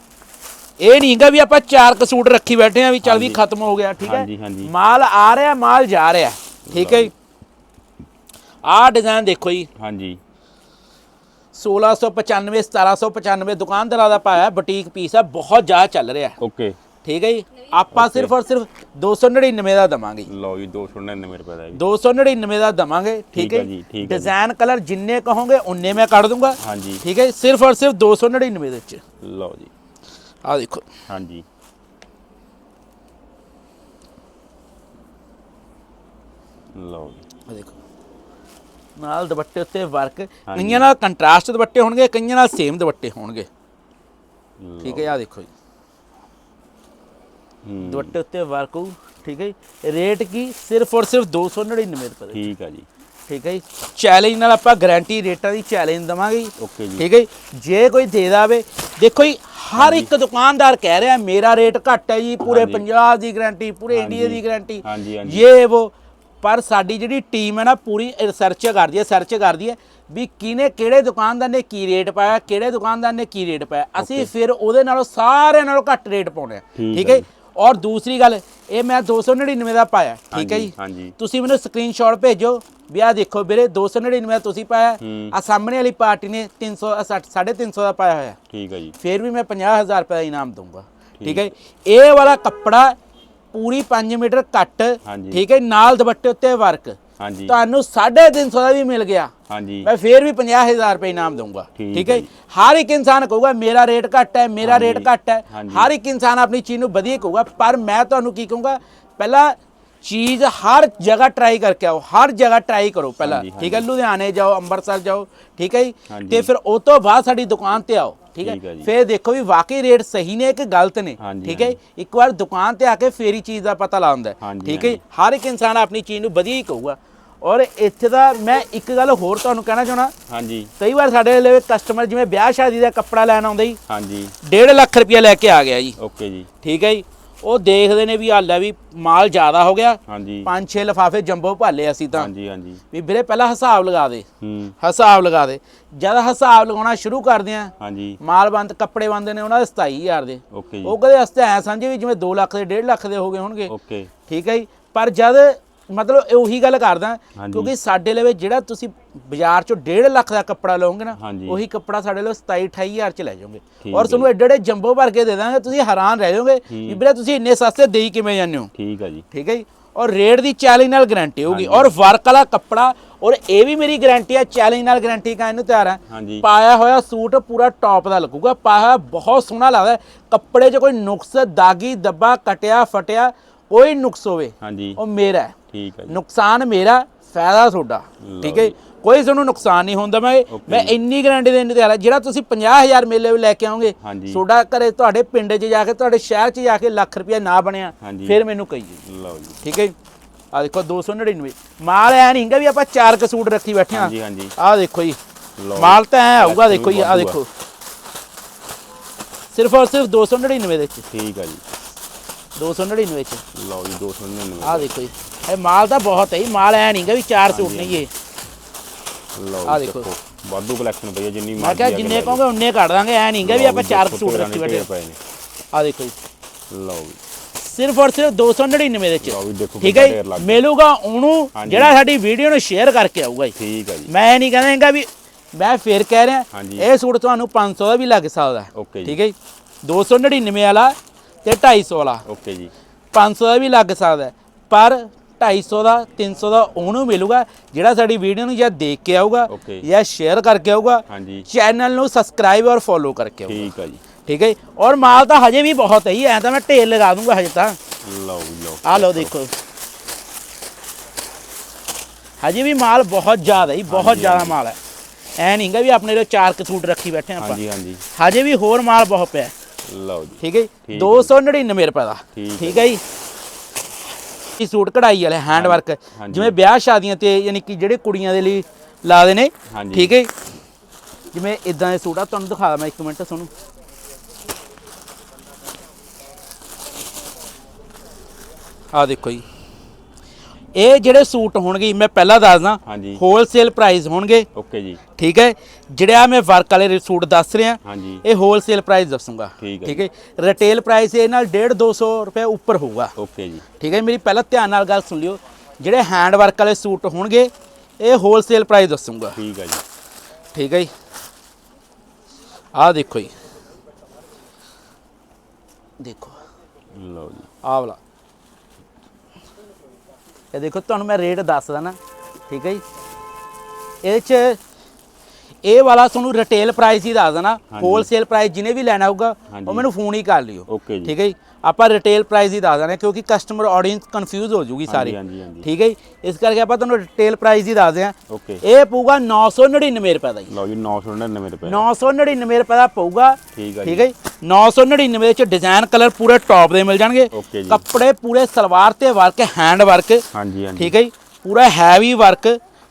ਇਹ ਨਹੀਂ ਹੈਗਾ ਵੀ ਆਪਾਂ ਚਾਰ ਕ ਸੂਟ ਰੱਖੀ ਬੈਠੇ ਆ ਵੀ ਚੱਲ ਵੀ। ਖਤਮ ਹੋ ਗਿਆ ਠੀਕ ਹੈ। ਮਾਲ ਆ ਰਿਹਾ ਮਾਲ ਜਾ ਰਿਹਾ ਠੀਕ ਹੈ ਜੀ? ਆਹ ਡਿਜ਼ਾਈਨ ਦੇਖੋ ਜੀ। ਹਾਂਜੀ। 1695 1795 ਦੁਕਾਨਦਾਰਾਂ ਦਾ ਪਾਇਆ ਬੁਟੀਕ ਪੀਸ ਹੈ ਬਹੁਤ ਜ਼ਿਆਦਾ ਚੱਲ ਰਿਹਾ। ਓਕੇ। ਠੀਕ ਹੈ ਜੀ? ਆਪਾਂ ਸਿਰਫ ਔਰ ਸਿਰਫ 299 ਦਾ ਦਵਾਂਗੇ ਲਓ ਜੀ 299 ਰੁਪਏ ਦਾ ਜੀ। 299 ਦਾ ਦਵਾਂਗੇ ਠੀਕ ਹੈ ਜੀ, ਠੀਕ ਹੈ ਜੀ। ਡਿਜ਼ਾਈਨ ਕਲਰ ਜਿੰਨੇ ਕਹੋਗੇ ਉਨੇ ਮੈਂ ਕੱਢ ਦੂੰਗਾ। ਹਾਂਜੀ। ਠੀਕ ਹੈ ਜੀ, ਸਿਰਫ ਔਰ ਸਿਰਫ 299 ਦੇ ਵਿੱਚ। ਲਓ ਜੀ। ਆ ਦੇਖੋ ਹਾਂਜੀ ਲਓ ਆ ਦੇਖੋ ਨਾਲ ਦੁਪੱਟੇ ਉੱਤੇ ਵਰਕ ਕਈਆਂ ਨਾਲ ਕੰਟਰਾਸਟ ਦੁਪੱਟੇ ਹੋਣਗੇ ਕਈਆਂ ਨਾਲ ਸੇਮ ਦੁਪੱਟੇ ਹੋਣਗੇ। ਠੀਕ ਹੈ ਆ ਦੇਖੋ ਜੀ। ਹੂੰ, ਦੁਪੱਟੇ ਉੱਤੇ ਵਰਕ ਠੀਕ ਹੈ ਜੀ। ਰੇਟ ਕੀ? ਸਿਰਫ ਔਰ ਸਿਰਫ 299 ਰੁਪਏ ਠੀਕ ਹੈ ਜੀ। ਠੀਕ ਹੈ ਜੀ? ਚੈਲੰਜ ਨਾਲ ਆਪਾਂ ਗਾਰੰਟੀ ਰੇਟਾਂ ਦੀ ਚੈਲੰਜ ਦਵਾਂਗੇ ਜੀ। ਓਕੇ ਜੀ। ਠੀਕ ਹੈ ਜੀ? ਜੇ ਕੋਈ ਦੇ ਦਾਵੇ ਦੇਖੋ ਜੀ ਹਰ ਇੱਕ ਦੁਕਾਨਦਾਰ ਕਹਿ ਰਿਹਾ ਮੇਰਾ ਰੇਟ ਘੱਟ ਹੈ ਜੀ ਪੂਰੇ। ਪੰਜਾਬ ਦੀ ਗਾਰੰਟੀ ਪੂਰੇ। ਇੰਡੀਆ ਦੀ ਗਾਰੰਟੀ। ਇਹ ਉਹ ਪਰ ਸਾਡੀ ਜਿਹੜੀ ਟੀਮ ਹੈ ਨਾ ਪੂਰੀ ਰਿਸਰਚ ਕਰਦੀ ਹੈ ਸਰਚ ਕਰਦੀ ਹੈ ਵੀ ਕਿਨੇ ਕਿਹੜੇ ਦੁਕਾਨਦਾਰ ਨੇ ਕੀ ਰੇਟ ਪਾਇਆ ਕਿਹੜੇ ਦੁਕਾਨਦਾਰ ਨੇ ਕੀ ਰੇਟ ਪਾਇਆ। ਅਸੀਂ ਫਿਰ ਉਹਦੇ ਨਾਲੋਂ ਸਾਰਿਆਂ ਨਾਲੋਂ ਘੱਟ ਰੇਟ ਪਾਉਣੇ ਆ ਠੀਕ ਹੈ? ਔਰ ਦੂਸਰੀ ਗੱਲ ਇਹ ਮੈਂ 299 ਦਾ ਪਾਇਆ ਠੀਕ ਹੈ ਜੀ? ਤੁਸੀਂ ਮੈਨੂੰ ਸਕਰੀਨਸ਼ਾਟ ਭੇਜੋ ਵੀ ਆਹ ਦੇਖੋ ਵੀਰੇ 299 ਤੁਸੀਂ ਪਾਇਆ। ਆ ਸਾਹਮਣੇ ਵਾਲੀ ਪਾਰਟੀ ਨੇ 300 350 ਦਾ ਪਾਇਆ ਹੋਇਆ। ਠੀਕ ਹੈ ਜੀ। ਫਿਰ ਵੀ ਮੈਂ 50000 ਰੁਪਏ ਦਾ ਇਨਾਮ ਦਊਂਗਾ ਠੀਕ। ਹੈ? ਇਹ ਵਾਲਾ ਕੱਪੜਾ ਪੂਰੀ 5 ਮੀਟਰ ਕੱਟ। ਠੀਕ ਹੈ ਨਾਲ ਦੁਪੱਟੇ ਉੱਤੇ ਵਰਕ ਹਾਂਜੀ। ਤੁਹਾਨੂੰ 350 ਦਾ ਵੀ ਮਿਲ ਗਿਆ। ਹਾਂਜੀ। ਮੈਂ ਫਿਰ ਵੀ 50000 ਰੁਪਏ ਇਨਾਮ ਦਊਂਗਾ। ਠੀਕ ਹੈ? ਹਰ ਇੱਕ ਇਨਸਾਨ ਕਹੂਗਾ ਮੇਰਾ ਰੇਟ ਘੱਟ ਹੈ ਮੇਰਾ ਰੇਟ ਘੱਟ ਹੈ। ਹਰ ਇੱਕ ਇਨਸਾਨ ਆਪਣੀ ਚੀਜ਼ ਨੂੰ ਵਧੀਆ ਕਹੂਗਾ ਪਰ ਮੈਂ ਤੁਹਾਨੂੰ ਕੀ ਕਹੂੰਗਾ ਪਹਿਲਾਂ ਚੀਜ਼ ਹਰ ਜਗ੍ਹਾ ਟਰਾਈ ਕਰਕੇ ਆਓ ਹਰ ਜਗ੍ਹਾ ਟਰਾਈ ਕਰੋ ਪਹਿਲਾਂ। ਠੀਕ ਹੈ? ਲੁਧਿਆਣੇ ਜਾਓ ਅੰਮ੍ਰਿਤਸਰ ਜਾਓ ਠੀਕ ਹੈ। ਤੇ ਫਿਰ ਉਹ ਤੋਂ ਬਾਅਦ ਸਾਡੀ ਦੁਕਾਨ ਤੇ ਆਓ ਠੀਕ ਹੈ। ਫਿਰ ਦੇਖੋ ਵੀ ਵਾਕਈ ਰੇਟ ਸਹੀ ਨੇ ਕਿ ਗਲਤ ਨੇ ਠੀਕ ਹੈ? ਇੱਕ ਵਾਰ ਦੁਕਾਨ ਤੇ ਆ ਕੇ ਫੇਰ ਚੀਜ਼ ਦਾ ਪਤਾ ਲਾਉਂਦਾ ਠੀਕ ਹੈ? ਹਰ ਇੱਕ ਇਨਸਾਨ ਆਪਣੀ ਚੀਜ਼ ਨੂੰ ਵਧੀਆ ਹੀ ਕਹੂਗਾ। ਔਰ ਇੱਥੇ ਦਾ ਮੈਂ ਇੱਕ ਗੱਲ ਹੋਰ ਤੁਹਾਨੂੰ ਕਹਿਣਾ ਚਾਹਣਾ ਹਾਂਜੀ। ਕਈ ਵਾਰ ਸਾਡੇ ਲਈ ਕਸਟਮਰ ਜਿਵੇਂ ਵਿਆਹ ਸ਼ਾਦੀ ਦਾ ਕੱਪੜਾ ਲੈਣ ਆਉਂਦਾ ਜੀ। ਹਾਂਜੀ। 1.5 ਲੱਖ ਰੁਪਇਆ ਲੈ ਕੇ ਆ ਗਿਆ ਜੀ। ਓਕੇ ਜੀ। ਠੀਕ ਹੈ ਜੀ। ਉਹ ਦੇਖਦੇ ਨੇ ਵੀ ਹਾਲ ਵੀ ਮਾਲ ਜ਼ਿਆਦਾ ਹੋ ਗਿਆ। ਹਾਂਜੀ। ਪੰਜ ਛੇ ਲਫਾਫੇ ਜੰਬੋ ਭਾਲੇ ਅਸੀਂ ਤਾਂ। ਹਾਂਜੀ ਹਾਂਜੀ। ਵੀ ਵੀਰੇ ਪਹਿਲਾਂ ਹਿਸਾਬ ਲਗਾ ਦੇ। ਹੂੰ। ਹਿਸਾਬ ਲਗਾ ਦੇ। ਜਦ ਹਿਸਾਬ ਲਗਾਉਣਾ ਸ਼ੁਰੂ ਕਰਦੇ ਆ ਹਾਂਜੀ। ਮਾਲ ਬੰਦ ਕੱਪੜੇ ਬੰਦੇ ਨੇ ਉਹਨਾਂ ਦੇ 27000 ਦੇ। ਓਕੇ ਜੀ। ਉਹ ਕਦੇ ਹਸਤੇ ਐ ਸਮਝੇ ਵੀ ਜਿਵੇਂ 2 ਲੱਖ ਦੇ 1.5 ਲੱਖ ਦੇ ਹੋ ਗਏ ਹੋਣਗੇ। ਓਕੇ। ਠੀਕ ਹੈ ਜੀ। ਪਰ ਜਦ ਮਤਲਬ ਇਹ ਉਹੀ ਗੱਲ ਕਰਦਾ। ਕਿਉਂਕਿ ਸਾਡੇ ਲਵੇ ਜਿਹੜਾ ਤੁਸੀਂ ਬਾਜ਼ਾਰ ਚੋਂ 1.5 ਲੱਖ ਦਾ ਕੱਪੜਾ ਲਓਗੇ ਨਾ। ਉਹੀ ਕੱਪੜਾ ਸਾਡੇ ਲਵੇ 27 28000 ਚ ਲੈ ਜਾਓਗੇ। ਔਰ ਤੁਹਾਨੂੰ ਐਡੇ ਐਡੇ ਜੰਬੋ ਭਰ ਕੇ ਦੇ ਦਾਂਗੇ ਤੁਸੀਂ ਹੈਰਾਨ ਰਹਿ ਜਾਓਗੇ ਵੀ ਵੀਰੇ ਤੁਸੀਂ ਇੰਨੇ ਸਸਤੇ ਦੇਈ ਕਿਵੇਂ ਜਾਂਦੇ ਹੋ? ਠੀਕ ਆ ਜੀ। ਠੀਕ ਹੈ ਜੀ? ਔਰ ਰੇਟ ਦੀ ਚੈਲੰਜ ਨਾਲ ਗਾਰੰਟੀ ਹੋਊਗੀ। ਔਰ ਵਰਕ ਵਾਲਾ ਕੱਪੜਾ ਔਰ ਇਹ ਵੀ ਮੇਰੀ ਗਾਰੰਟੀ ਹੈ ਚੈਲੰਜ ਨਾਲ ਗਾਰੰਟੀ ਕਰਨ ਨੂੰ ਤਿਆਰ ਹਾਂ ਪਾਇਆ ਹੋਇਆ ਸੂਟ ਪੂਰਾ ਟੌਪ ਦਾ ਲੱਗੂਗਾ। ਪਾਇਆ ਬਹੁਤ ਸੋਹਣਾ ਲੱਗਦਾ। ਹੈ। ਕੱਪੜੇ 'ਚ ਕੋਈ ਨੁਕਸ ਦਾਗੀ ਦੱਬਾ ਕਟਿਆ ਫਟਿਆ ਕੋਈ ਨੁਕਸ ਹੋਵੇ ਹਾਂਜੀ। ਉਹ ਮੇਰਾ ਹੈ। ਠੀਕ ਆ ਜੀ। ਨੁਕਸਾਨ ਮੇਰਾ ਫਾਇਦਾ ਤੁਹਾਡਾ ਠੀਕ ਹੈ? ਕੋਈ ਤੁਹਾਨੂੰ ਨੁਕਸਾਨ ਨਹੀਂ ਹੁੰਦਾ ਮੈਂ ਮੈਂ ਇੰਨੀ ਗਾਰੰਟੀ ਦੇਣ ਤਿਆਰ ਹਾਂ। ਜਿਹੜਾ ਤੁਸੀਂ 50000 ਮੇਲੇ ਵੀ ਲੈ ਕੇ ਆਓਗੇ ਤੁਹਾਡਾ ਘਰੇ ਤੁਹਾਡੇ ਪਿੰਡ 'ਚ ਜਾ ਕੇ ਤੁਹਾਡੇ ਸ਼ਹਿਰ 'ਚ ਜਾ ਕੇ ਲੱਖ ਰੁਪਇਆ ਨਾ ਬਣਿਆ। ਫਿਰ ਮੈਨੂੰ ਕਹੀਏ। ਲਓ ਜੀ। ਠੀਕ ਹੈ ਆ ਦੇਖੋ 299 ਮਾਲ ਐ ਨਹੀਂ ਹੈਗਾ ਵੀ ਆਪਾਂ ਚਾਰ ਕ ਸੂਟ ਰੱਖੀ ਬੈਠੇ ਆ ਹਾਂਜੀ ਹਾਂਜੀ। ਆ ਦੇਖੋ ਜੀ। ਮਾਲ ਤਾਂ ਐ ਆਊਗਾ ਦੇਖੋ ਜੀ ਆ ਆ। ਦੇਖੋ। ਸਿਰਫ ਔਰ ਸਿਰਫ 299 ਦੇ ਵਿੱਚ। ਠੀਕ ਆ ਜੀ। 299 ਵਿੱਚ ਲਓ ਜੀ 299 ਆ ਦੇਖੋ ਜੀ। ਇਹ ਮਾਲ ਤਾਂ ਬਹੁਤ ਹੈ ਜੀ ਮਾਲ ਐ ਨਹੀਂ ਹੈਗਾ ਵੀ ਚਾਰ ਸੂਟ ਨਹੀਂ ਇਹ ਲਓ ਜੀ ਦੇਖੋ। ਵਾਧੂ ਕਲੈਕਸ਼ਨ ਹੈ ਜਿੰਨੀ ਮੈਂ ਮਰਜ਼ੀ ਕਿਹਾ ਆ ਕੇ ਜਿੰਨੇ ਕਹੋਗੇ ਉਨੇ ਕੱਢ ਦਾਂਗੇ ਐ ਨਹੀਂ ਹੈਗਾ ਵੀ ਆਪਾਂ ਚਾਰ ਸੂਟ ਰੱਖੀ ਬੈਠੇ। ਆ ਦੇਖੋ ਜੀ। ਲਓ ਜੀ। ਸਿਰਫ ਔਰ ਸਿਰਫ 299 ਦੇ ਵਿੱਚ। ਲਓ ਵੀ ਦੇਖੋ ਠੀਕ ਹੈ। ਮਿਲੂਗਾ ਉਹਨੂੰ। ਜਿਹੜਾ ਸਾਡੀ ਵੀਡੀਓ ਨੂੰ ਸ਼ੇਅਰ ਕਰਕੇ ਆਊਗਾ ਜੀ। ਠੀਕ ਆ ਜੀ। ਮੈਂ ਨਹੀਂ ਕਹਿੰਦਾ ਹੈਗਾ ਵੀ ਮੈਂ ਫੇਰ ਕਹਿ ਰਿਹਾ। ਇਹ ਸੂਟ ਤੁਹਾਨੂੰ 500 ਦਾ ਵੀ ਲੱਗ ਸਕਦਾ। ਹੈ। ਠੀਕ ਹੈ ਜੀ? 299 ਵਾਲਾ ਤੇ 250 ਵਾਲਾ ਓਕੇ ਜੀ 500 ਦਾ ਵੀ ਲੱਗ ਸਕਦਾ ਹੈ। ਪਰ 250 ਦਾ 300 ਦਾ ਉਹਨੂੰ ਮਿਲੂਗਾ ਜਿਹੜਾ ਸਾਡੀ ਵੀਡੀਓ ਨੂੰ ਜਾਂ ਦੇਖ ਕੇ ਆਊਗਾ। ਜਾਂ ਸ਼ੇਅਰ ਕਰਕੇ ਆਊਗਾ ਚੈਨਲ ਨੂੰ ਸਬਸਕ੍ਰਾਈਬ ਔਰ ਫੋਲੋ ਕਰਕੇ ਆਊਗਾ ਠੀਕ ਆ ਜੀ ਠੀਕ ਹੈ? ਔਰ ਮਾਲ ਤਾਂ ਹਜੇ ਵੀ ਬਹੁਤ ਹੈ ਐਂ ਤਾਂ ਮੈਂ ਢੇਰ ਲਗਾ ਦੂੰਗਾ ਹਜੇ ਤਾਂ ਲਓ ਲਓ ਆ ਲਓ ਦੇਖੋ ਹਜੇ ਵੀ ਮਾਲ ਬਹੁਤ ਜ਼ਿਆਦਾ ਹੀ ਬਹੁਤ ਜ਼ਿਆਦਾ। ਮਾਲ ਹੈ ਐ ਨਹੀਂਗਾ ਵੀ ਆਪਣੇ ਲਈ ਚਾਰ ਕੁ ਸੂਟ ਰੱਖੀ ਬੈਠੇ ਆਪਾਂ ਹਾਂਜੀ ਹਾਂਜੀ ਹਜੇ ਵੀ ਹੋਰ ਮਾਲ ਬਹੁਤ ਪਿਆ ਹੈ। ਲਓ ਜੀ ਠੀਕ ਹੈ ਜੀ? ਠੀਕ ਹੈ। 299 ਰੁਪਏ ਦਾ ਠੀਕ ਹੈ ਜੀ ਇਹ ਸੂਟ ਕਢਾਈ ਵਾਲੇ ਹੈਂਡ ਵਰਕ। ਜਿਵੇਂ ਵਿਆਹ ਸ਼ਾਦੀਆਂ ਤੇ ਯਾਨੀ ਕਿ ਜਿਹੜੇ ਕੁੜੀਆਂ ਦੇ ਲਈ ਲਾਦੇ ਨੇ। ਠੀਕ ਹੈ ਜੀ? ਜਿਵੇਂ ਇਦਾਂ ਦੇ ਸੂਟ ਆ ਤੁਹਾਨੂੰ ਦਿਖਾ ਮੈਂ ਇੱਕ ਮਿੰਟ ਤੁਹਾਨੂੰ ਆ ਦੇਖੋ ਜੀ ਇਹ ਜਿਹੜੇ ਸੂਟ ਹੋਣਗੇ ਮੈਂ ਪਹਿਲਾਂ ਦੱਸਦਾ ਹਾਂਜੀ। ਹੋਲਸੇਲ ਪ੍ਰਾਈਸ ਹੋਣਗੇ। ਓਕੇ ਜੀ। ਠੀਕ ਹੈ? ਜਿਹੜਾ ਮੈਂ ਵਰਕ ਵਾਲੇ ਸੂਟ ਦੱਸ ਰਿਹਾ ਹਾਂਜੀ। ਇਹ ਹੋਲਸੇਲ ਪ੍ਰਾਈਸ ਦੱਸੂਗਾ। ਠੀਕ ਹੈ ਹੈ? ਰਿਟੇਲ ਪ੍ਰਾਈਸ ਇਹ ਨਾਲ 1.5 200 ਰੁਪਏ ਉੱਪਰ ਹੋਊਗਾ। ਓਕੇ ਜੀ। ਠੀਕ ਹੈ? ਮੇਰੀ ਪਹਿਲਾਂ ਧਿਆਨ ਨਾਲ ਗੱਲ ਸੁਣ ਲਿਓ। ਜਿਹੜੇ ਹੈਂਡ ਵਰਕ ਵਾਲੇ ਸੂਟ ਹੋਣਗੇ ਇਹ ਹੋਲਸੇਲ ਪ੍ਰਾਈਸ ਦੱਸੂਗਾ। ਠੀਕ ਆ ਜੀ। ਠੀਕ ਹੈ ਜੀ? ਆਹ ਦੇਖੋ ਜੀ। ਦੇਖੋ। ਲਓ ਜੀ। ਆਹ ਵਾਲਾ। ਇਹ ਦੇਖੋ ਤੁਹਾਨੂੰ ਮੈਂ ਰੇਟ ਦੱਸਦਾ ਨਾ ਠੀਕ ਹੈ ਜੀ ਇਹ ਚ ਇਹ ਵਾਲਾ ਤੁਹਾਨੂੰ ਰਿਟੇਲ ਪ੍ਰਾਈਸ ਹੀ ਦੱਸ ਦੇਣਾ। ਹੋਲਸੇਲ ਪ੍ਰਾਈਸ ਜਿਹਨੇ ਵੀ ਲੈਣਾ ਹੋਊਗਾ। ਉਹ ਮੈਨੂੰ ਫੋਨ ਹੀ ਕਰ ਲਿਓ ਠੀਕ ਹੈ ਜੀ ਆਪਾਂ ਰਿਟੇਲ ਪ੍ਰਾਈਸ ਹੀ ਦੱਸ ਦੇਣਾ ਕਿਉਂਕਿ ਕਸਟਮਰ ਆਡੀਅנס ਕਨਫਿਊਜ਼ ਹੋ ਜੂਗੀ ਸਾਰੀ। ਹਾਂਜੀ ਹਾਂਜੀ ਠੀਕ ਹੈ ਜੀ? ਇਸ ਕਰਕੇ ਆਪਾਂ ਤੁਹਾਨੂੰ ਰਿਟੇਲ ਪ੍ਰਾਈਸ ਹੀ ਦੱਸਦੇ ਹਾਂ। ਓਕੇ ਇਹ ਪਊਗਾ 999 ਰੁਪਏ ਦਾ ਜੀ। ਲਓ ਜੀ 999 ਰੁਪਏ। 999 ਰੁਪਏ ਦਾ ਪਊਗਾ। ਠੀਕ ਆ ਜੀ। ਠੀਕ ਹੈ ਜੀ? 999 ਵਿੱਚ ਡਿਜ਼ਾਈਨ ਕਲਰ ਪੂਰੇ ਟੌਪ ਦੇ ਮਿਲ ਜਾਣਗੇ। ਜੀ। ਕੱਪੜੇ ਪੂਰੇ ਸਲਵਾਰ ਤੇ ਵਰਕ ਹੈਂਡ ਵਰਕ ਹਾਂਜੀ ਹਾਂਜੀ। ਠੀਕ ਹੈ ਜੀ? ਪੂਰਾ ਹੈਵੀ ਵਰਕ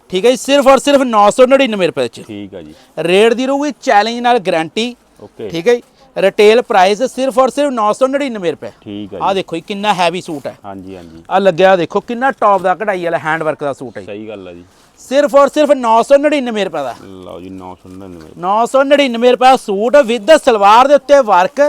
ਠੀਕ ਹੈ ਜੀ? ਸਿਰਫ ਔਰ ਸਿਰਫ 999 ਰੁਪਏ ਚ ਠੀਕ ਆ ਜੀ। ਰੇਟ ਦੀ ਰਹੂਗੀ ਚੈਲੰਜ ਨਾਲ ਗਾਰੰਟੀ ਓਕੇ ਠੀਕ ਹੈ ਜੀ? ਰਿਟੇਲ ਪ੍ਰਾਈਸ ਸਿਰਫ ਔਰ ਸਿਰਫ 999 ਰੁਪਏ ਠੀਕ ਆ ਆ ਦੇਖੋ ਜੀ ਕਿੰਨਾ ਹੈਵੀ ਸੂਟ ਹੈ ਹਾਂਜੀ ਹਾਂਜੀ ਆ ਲੱਗਿਆ ਦੇਖੋ ਕਿੰਨਾ ਟੌਪ ਦਾ ਕਢਾਈ ਵਾਲਾ ਹੈਂਡ ਵਰਕ ਦਾ ਸੂਟ ਹੈ। ਸਹੀ ਗੱਲ ਆ ਜੀ ਸਿਰਫ ਔਰ ਸਿਰਫ 999 ਰੁਪਏ ਦਾ ਲਓ ਜੀ 999 999 ਰੁਪਏ ਸੂਟ ਵਿਦ ਸਲਵਾਰ ਦੇ ਉੱਤੇ ਵਰਕ.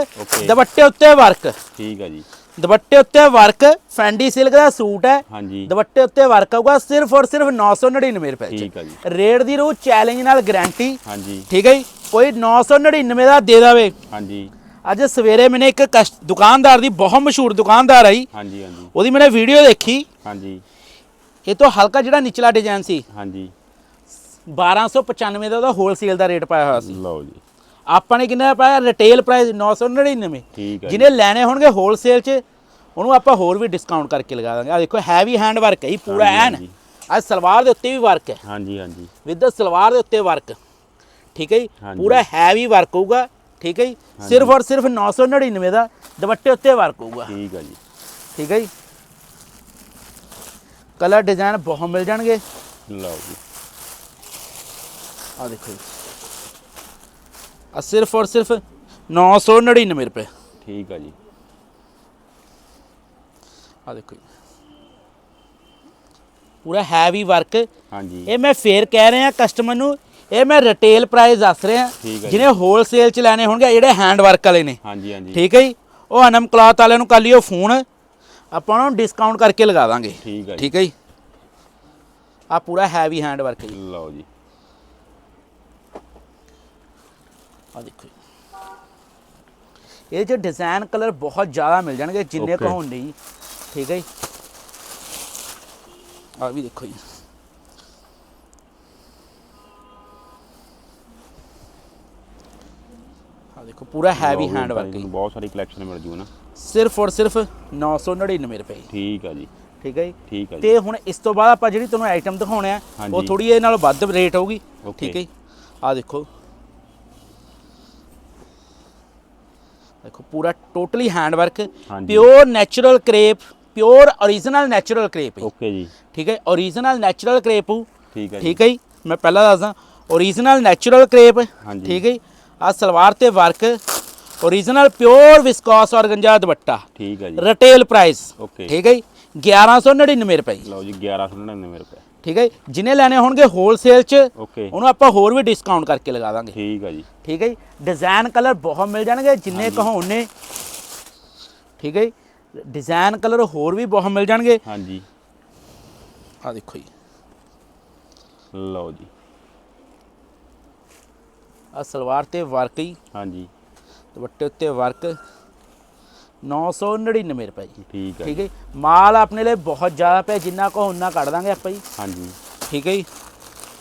ਦੁਪੱਟੇ ਉੱਤੇ ਵਰਕ ਠੀਕ ਆ ਜੀ ਦੁਪੱਟੇ ਉੱਤੇ ਵਰਕ ਫੈਂਡੀ ਸਿਲਕ ਦਾ ਸੂਟ ਹੈ ਹਾਂਜੀ ਦੁਪੱਟੇ ਉੱਤੇ ਵਰਕ ਆਊਗਾ ਸਿਰਫ ਔਰ ਸਿਰਫ 999 ਰੁਪਏ ਠੀਕ ਆ ਜੀ ਰੇਟ ਦੀ ਰੂ ਚੈਲੰਜ ਨਾਲ ਗਾਰੰਟੀ ਹਾਂਜੀ ਠੀਕ ਹੈ ਜੀ ਕੋਈ 999 ਦਾ ਦੇ ਦੇਵੇ। ਹਾਂਜੀ। ਅੱਜ ਸਵੇਰੇ ਮੈਨੇ ਇੱਕ ਦੁਕਾਨਦਾਰ ਦੀ ਬਹੁਤ ਮਸ਼ਹੂਰ ਦੁਕਾਨਦਾਰ ਆਈ। ਹਾਂਜੀ ਹਾਂਜੀ। ਉਹਦੀ ਮੈਨੇ ਵੀਡੀਓ ਦੇਖੀ। ਹਾਂਜੀ। ਇਹ ਤੋਂ ਹਲਕਾ ਜਿਹੜਾ ਨਿਚਲਾ ਡਿਜ਼ਾਈਨ ਸੀ। ਹਾਂਜੀ। 1295 ਦਾ ਉਹਦਾ ਹੋਲਸੇਲ ਦਾ ਰੇਟ ਪਾਇਆ ਹੋਇਆ ਸੀ। ਲਓ ਜੀ। ਆਪਾਂ ਨੇ ਕਿੰਨਾ ਪਾਇਆ? ਰਿਟੇਲ ਪ੍ਰਾਈਸ 999 ਠੀਕ ਜੀ। ਜਿਹਨੇ ਲੈਣੇ ਹੋਣਗੇ ਹੋਲਸੇਲ 'ਚ ਉਹਨੂੰ ਆਪਾਂ ਹੋਰ ਵੀ ਡਿਸਕਾਊਂਟ ਕਰਕੇ ਲਗਾ ਦਾਂਗੇ। ਆ ਦੇਖੋ ਹੈਵੀ ਹੈਂਡ ਵਰਕ ਹੈ ਜੀ ਪੂਰਾ ਹਾਂਜੀ, ਐਨ। ਹਾਂਜੀ। ਆ ਸਲਵਾਰ ਦੇ ਉੱਤੇ ਵੀ ਵਰਕ ਹੈ। ਹਾਂਜੀ ਹਾਂਜੀ। ਵਿਦ ਸਲਵਾਰ ਦੇ ਉੱਤੇ ਵਰਕ ਠੀਕ ਹੈ ਜੀ। ਪੂਰਾ ਹੈਵੀ ਵਰਕ ਹੋਊਗਾ ਠੀਕ ਹੈ ਜੀ? ਸਿਰਫ ਔਰ ਸਿਰਫ 999 ਦਾ ਦੁਪੱਟੇ ਉੱਤੇ ਵਰਕ ਹੋਊਗਾ। ਠੀਕ ਆ ਜੀ। ਠੀਕ ਹੈ ਜੀ? ਕਲਰ ਡਿਜ਼ਾਈਨ ਬਹੁਤ ਮਿਲ ਜਾਣਗੇ। ਲਓ ਜੀ। ਆ ਦੇਖੋ ਜੀ। ਆ ਸਿਰਫ ਔਰ ਸਿਰਫ 999 ਰੁਪਏ। ਠੀਕ ਆ ਜੀ। ਆ ਦੇਖੋ ਜੀ। ਪੂਰਾ ਹੈਵੀ ਵਰਕ ਹਾਂਜੀ। ਇਹ ਮੈਂ ਫੇਰ ਕਹਿ ਰਿਹਾ ਕਸਟਮਰ ਨੂੰ ਇਹ ਮੈਂ ਰਿਟੇਲ ਪ੍ਰਾਈਸ ਦੱਸ ਰਿਹਾ। ਜੀ। ਜਿਹਨੇ ਹੋਲਸੇਲ ਚ ਲੈਣੇ ਹੋਣਗੇ ਜਿਹੜੇ ਹੈਂਡ ਵਰਕ ਵਾਲੇ ਨੇ। ਹਾਂਜੀ ਹਾਂਜੀ। ਠੀਕ ਹੈ ਜੀ? ਉਹ ਅਨਮ ਕਲਾਥ ਵਾਲਿਆਂ ਨੂੰ ਕਰ ਲਿਓ ਫੋਨ। ਆਪਾਂ ਉਹਨਾਂ ਨੂੰ ਡਿਸਕਾਊਂਟ ਕਰਕੇ ਲਗਾ ਦਾਂਗੇ। ਠੀਕ ਜੀ। ਹੈ ਜੀ? ਆ ਪੂਰਾ ਹੈਵੀ ਹੈਂਡ ਵਰਕ ਜੀ। ਲਓ ਜੀ। ਆ ਦੇਖੋ ਜੀ। ਇਹ ਚ ਡਿਜ਼ਾਈਨ ਕਲਰ ਬਹੁਤ ਜ਼ਿਆਦਾ ਮਿਲ ਜਾਣਗੇ ਜਿੰਨੇ. ਕਹੋ ਨਹੀਂ ਠੀਕ ਹੈ ਜੀ? ਆ ਵੀ ਦੇਖੋ ਜੀ। ਦੇਖੋ ਪੂਰਾ ਹੈਵੀ ਹੈਂਡ ਵਰਕ ਜੀ ਬਹੁਤ ਸਾਰੀ ਕਲੈਕਸ਼ਨ ਮਿਲ ਜੂ ਨਾ। ਸਿਰਫ ਔਰ ਸਿਰਫ 999 ਰੁਪਏ। ਜੀ। ਠੀਕ ਆ ਜੀ। ਠੀਕ ਹੈ ਜੀ? ਠੀਕ ਜੀ। ਤੇ ਹੁਣ ਇਸ ਤੋਂ ਬਾਅਦ ਆਪਾਂ ਜਿਹੜੀ ਤੁਹਾਨੂੰ ਆਈਟਮ ਦਿਖਾਉਣੇ ਆ ਉਹ। ਥੋੜੀ ਇਹ ਨਾਲੋਂ ਵੱਧ ਰੇਟ ਹੋਊਗੀ. ਠੀਕ ਹੈ ਆ ਦੇਖੋ। ਦੇਖੋ ਪੂਰਾ totally hand work. Pure natural crepe pure origignal natural crepe okay ਜੀ। ਠੀਕ ਹੈ origignal ਨੈਚੁਰਲ ਕਰੇਪ ਠੀਕ ਹੈ ਜੀ। ਠੀਕ ਹੈ ਜੀ? ਮੈਂ ਪਹਿਲਾਂ ਦੱਸਦਾ origignal ਨੈਚੁਰਲ ਕਰੇਪ। ਠੀਕ ਹੈ ਆ ਸਲਵਾਰ ਤੇ work origignal pure viscose organza ਦੁਪੱਟਾ। ਠੀਕ ਹੈ ਜੀ। ਰਿਟੇਲ ਪ੍ਰਾਈਸ ਓਕੇ ਠੀਕ ਹੈ ਜੀ? 1199 ਰੁਪਏ। ਲਓ ਜੀ 1199 ਰੁਪਏ। ਠੀਕ ਹੈ ਜੀ। ਜਿਹਨੇ ਲੈਣੇ ਹੋਣਗੇ ਹੋਲਸੇਲ 'ਚ ਉਹਨੂੰ ਆਪਾਂ ਹੋਰ ਵੀ ਡਿਸਕਾਊਂਟ ਕਰਕੇ ਲਗਾ ਦਾਂਗੇ। ਠੀਕ ਆ ਜੀ। ਠੀਕ ਹੈ ਜੀ? ਡਿਜ਼ਾਈਨ ਕਲਰ ਬਹੁਤ ਮਿਲ ਜਾਣਗੇ ਜਿੰਨੇ ਕਹੋ ਉਨੇ ਠੀਕ ਹੈ ਜੀ? ਡਿਜ਼ਾਈਨ ਕਲਰ ਹੋਰ ਵੀ ਬਹੁਤ ਮਿਲ ਜਾਣਗੇ। ਹਾਂਜੀ। ਆ ਦੇਖੋ ਜੀ। ਲਓ ਜੀ। ਆ ਸਲਵਾਰ ਤੇ ਵਰਕ ਹੀ। ਹਾਂਜੀ। ਦੁਪੱਟੇ ਉੱਤੇ ਵਰਕ। 999 ਰੁਪਏ ਜੀ। ਠੀਕ ਆ ਠੀਕ ਹੈ। ਮਾਲ ਆਪਣੇ ਲਈ ਬਹੁਤ ਜ਼ਿਆਦਾ ਪਿਆ ਜਿੰਨਾ ਕੋ ਉਨਾ ਕੱਢ ਦਾਂਗੇ ਆਪਾਂ ਜੀ। ਹਾਂਜੀ। ਠੀਕ ਹੈ ਜੀ?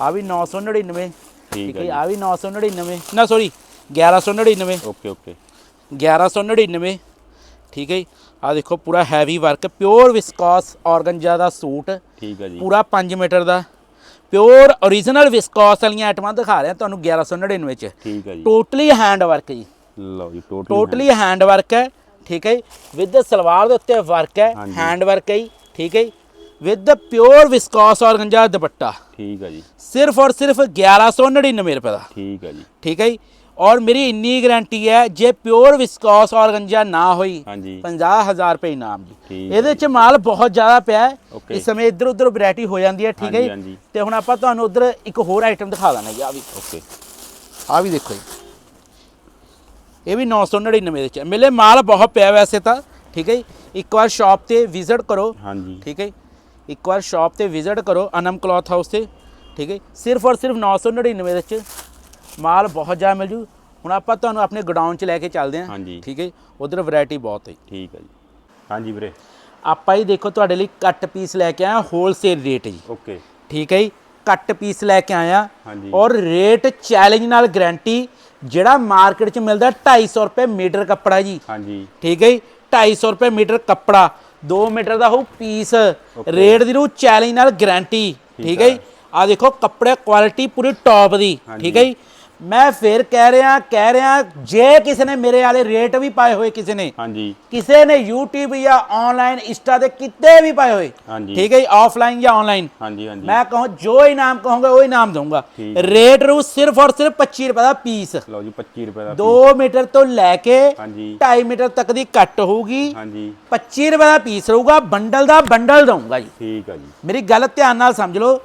ਆ ਵੀ 999 ਠੀਕ ਹੈ ਆ ਵੀ 999 ਨਾ ਸੌਰੀ 1199 ਓਕੇ ਓਕੇ। 1199 ਠੀਕ ਹੈ ਜੀ? ਆ ਦੇਖੋ ਪੂਰਾ heavy work pure viscose organza ਦਾ ਸੂਟ। ਠੀਕ ਆ ਜੀ। ਪੂਰਾ 5 ਮੀਟਰ ਦਾ। ਪਿਓਰ origignal ਵਿਸਕੋਸ ਵਾਲੀਆਂ ਆਈਟਮਾਂ ਦਿਖਾ ਰਿਹਾ ਤੁਹਾਨੂੰ 1199 ਵਿੱਚ ਠੀਕ ਆ ਜੀ। ਟੋਟਲੀ ਹੈਂਡ ਵਰਕ ਜੀ। ਲਓ ਜੀ ਟੋਟਲ ਟੋਟਲੀ ਹੈਂਡ ਵਰਕ ਹੈ ਠੀਕ ਹੈ ਵਿਦ ਸਲਵਾਰ ਦੇ ਉੱਤੇ ਵਰਕ ਹੈ। ਹੈਂਡ ਵਰਕ ਹੈ ਜੀ, ਠੀਕ ਹੈ with pure viscose organza dupatta. ਠੀਕ ਆ ਜੀ। ਸਿਰਫ ਔਰ ਸਿਰਫ 1199 ਰੁਪਏ ਦਾ। ਠੀਕ ਆ ਜੀ। ਠੀਕ ਹੈ ਜੀ। ਔਰ ਮੇਰੀ ਇੰਨੀ ਗਾਰੰਟੀ ਹੈ ਜੇ ਪਿਓਰ ਵਿਸਕੋਸ ਔਰਗੰਜਾ ਨਾ ਹੋਈ ਹਾਂਜੀ 50000 ਰੁਪਏ ਇਨਾਮ ਜੀ ਇਹਦੇ ਚ ਮਾਲ ਬਹੁਤ ਜ਼ਿਆਦਾ ਪਿਆ ਹੈ. ਇਸ ਸਮੇਂ ਇੱਧਰ ਉੱਧਰ ਵੈਰਾਈਟੀ ਹੋ ਜਾਂਦੀ ਹੈ ਠੀਕ ਹੈ ਜੀ? ਤੇ ਹੁਣ ਆਪਾਂ ਤੁਹਾਨੂੰ ਉੱਧਰ ਇੱਕ ਹੋਰ ਆਈਟਮ ਦਿਖਾ ਦਾਂਗੇ ਜੀ ਆ ਵੀ ਓਕੇ ਆ ਵੀ ਦੇਖੋ ਜੀ ਇਹ ਵੀ 999 ਦੇ ਚ। ਮਿਲੇ ਮਾਲ ਬਹੁਤ ਪਿਆ ਵੈਸੇ ਤਾਂ ਠੀਕ ਹੈ ਜੀ? ਇੱਕ ਵਾਰ ਸ਼ਾਪ ਤੇ ਵਿਜ਼ਿਟ ਕਰੋ ਹਾਂਜੀ ਠੀਕ ਹੈ ਜੀ? ਇੱਕ ਵਾਰ ਸ਼ਾਪ ਤੇ ਵਿਜ਼ਿਟ ਕਰੋ ਅਨਮ ਕਲੌਥ ਹਾਊਸ ਤੇ ਠੀਕ ਹੈ? ਸਿਰਫ ਔਰ ਸਿਰਫ 999 ਦੇ ਵਿੱਚ ਮਾਲ ਬਹੁਤ ਜ਼ਿਆਦਾ ਮਿਲ ਜੂ। ਹੁਣ ਆਪਾਂ ਤੁਹਾਨੂੰ ਆਪਣੇ ਗੋਡਾਊਨ 'ਚ ਲੈ ਕੇ ਚੱਲਦੇ ਹਾਂ। ਹਾਂਜੀ। ਠੀਕ ਹੈ ਉਧਰ ਵੈਰਾਈਟੀ ਬਹੁਤ ਹੈ ਠੀਕ ਆ ਜੀ। ਹਾਂਜੀ ਵੀਰੇ। ਆਪਾਂ ਹੀ ਦੇਖੋ ਤੁਹਾਡੇ ਲਈ ਕੱਟ ਪੀਸ ਲੈ ਕੇ ਆਇਆ ਹੋਲਸੇਲ ਰੇਟ ਜੀ। ਓਕੇ ਠੀਕ ਹੈ ਜੀ। ਕੱਟ ਪੀਸ ਲੈ ਕੇ ਆਇਆ। ਹਾਂਜੀ। ਔਰ ਰੇਟ ਚੈਲੰਜ ਨਾਲ ਗਾਰੰਟੀ ਜਿਹੜਾ ਮਾਰਕੀਟ 'ਚ ਮਿਲਦਾ 250 ਰੁਪਏ ਮੀਟਰ ਕੱਪੜਾ ਜੀ। ਹਾਂਜੀ। ਠੀਕ ਹੈ ਜੀ। 250 ਰੁਪਏ ਮੀਟਰ ਕੱਪੜਾ। 2 ਮੀਟਰ ਦਾ ਹੋਊ ਪੀਸ ਰੇਟ ਦੀ ਰੂ ਚੈਲੰਜ ਨਾਲ ਗਾਰੰਟੀ ਠੀਕ ਹੈ ਜੀ। ਆ ਦੇਖੋ ਕੱਪੜੇ ਕੁਆਲਿਟੀ ਪੂਰੀ ਟੌਪ ਦੀ। ਠੀਕ ਹੈ ਜੀ। ਮੈਂ ਫੇਰ ਕਹਿ ਰਿਹਾ ਕਹਿ ਰਿਹਾ ਜੇ ਕਿਸੇ ਨੇ ਮੇਰੇ ਵਾਲੇ ਰੇਟ ਵੀ ਪਾਏ ਹੋਏ ਕਿਸੇ ਨੇ ਹਾਂਜੀ। ਕਿਸੇ ਨੇ YouTube ਜਾਂ ਆਨਲਾਈਨ ਇੰਸਟਾ ਤੇ ਕਿਤੇ ਵੀ ਪਾਏ ਹੋਏ ਹਾਂਜੀ। ਠੀਕ ਹੈ ਜੀ ਆਫਲਾਈਨ ਜਾਂ ਆਨਲਾਈਨ ਹਾਂਜੀ ਹਾਂਜੀ। ਮੈਂ ਕਹੂੰ ਜੋ ਇਨਾਮ ਕਹੂੰਗਾ ਉਹ ਇਨਾਮ ਦਊਂਗਾ। ਹੈ। ਰੇਟ ਰੂ ਸਿਰਫ ਔਰ ਸਿਰਫ 25 ਰੁਪਏ ਦਾ ਪੀਸ ਲਓ ਜੀ 25 ਰੁਪਏ ਦਾ 2 ਮੀਟਰ ਤੋਂ ਲੈ ਕੇ ਹਾਂਜੀ। 2.5 ਮੀਟਰ ਤੱਕ ਦੀ ਕੱਟ ਹੋਊਗੀ। ਹਾਂਜੀ। 25 ਰੁਪਏ ਦਾ ਪੀਸ ਰਹੂਗਾ ਬੰਡਲ ਦਾ ਬੰਡਲ ਦਊਂਗਾ ਜੀ। ਠੀਕ ਆ ਜੀ। ਮੇਰੀ ਗੱਲ ਧਿਆਨ ਨਾਲ ਸਮਝ ਲਓ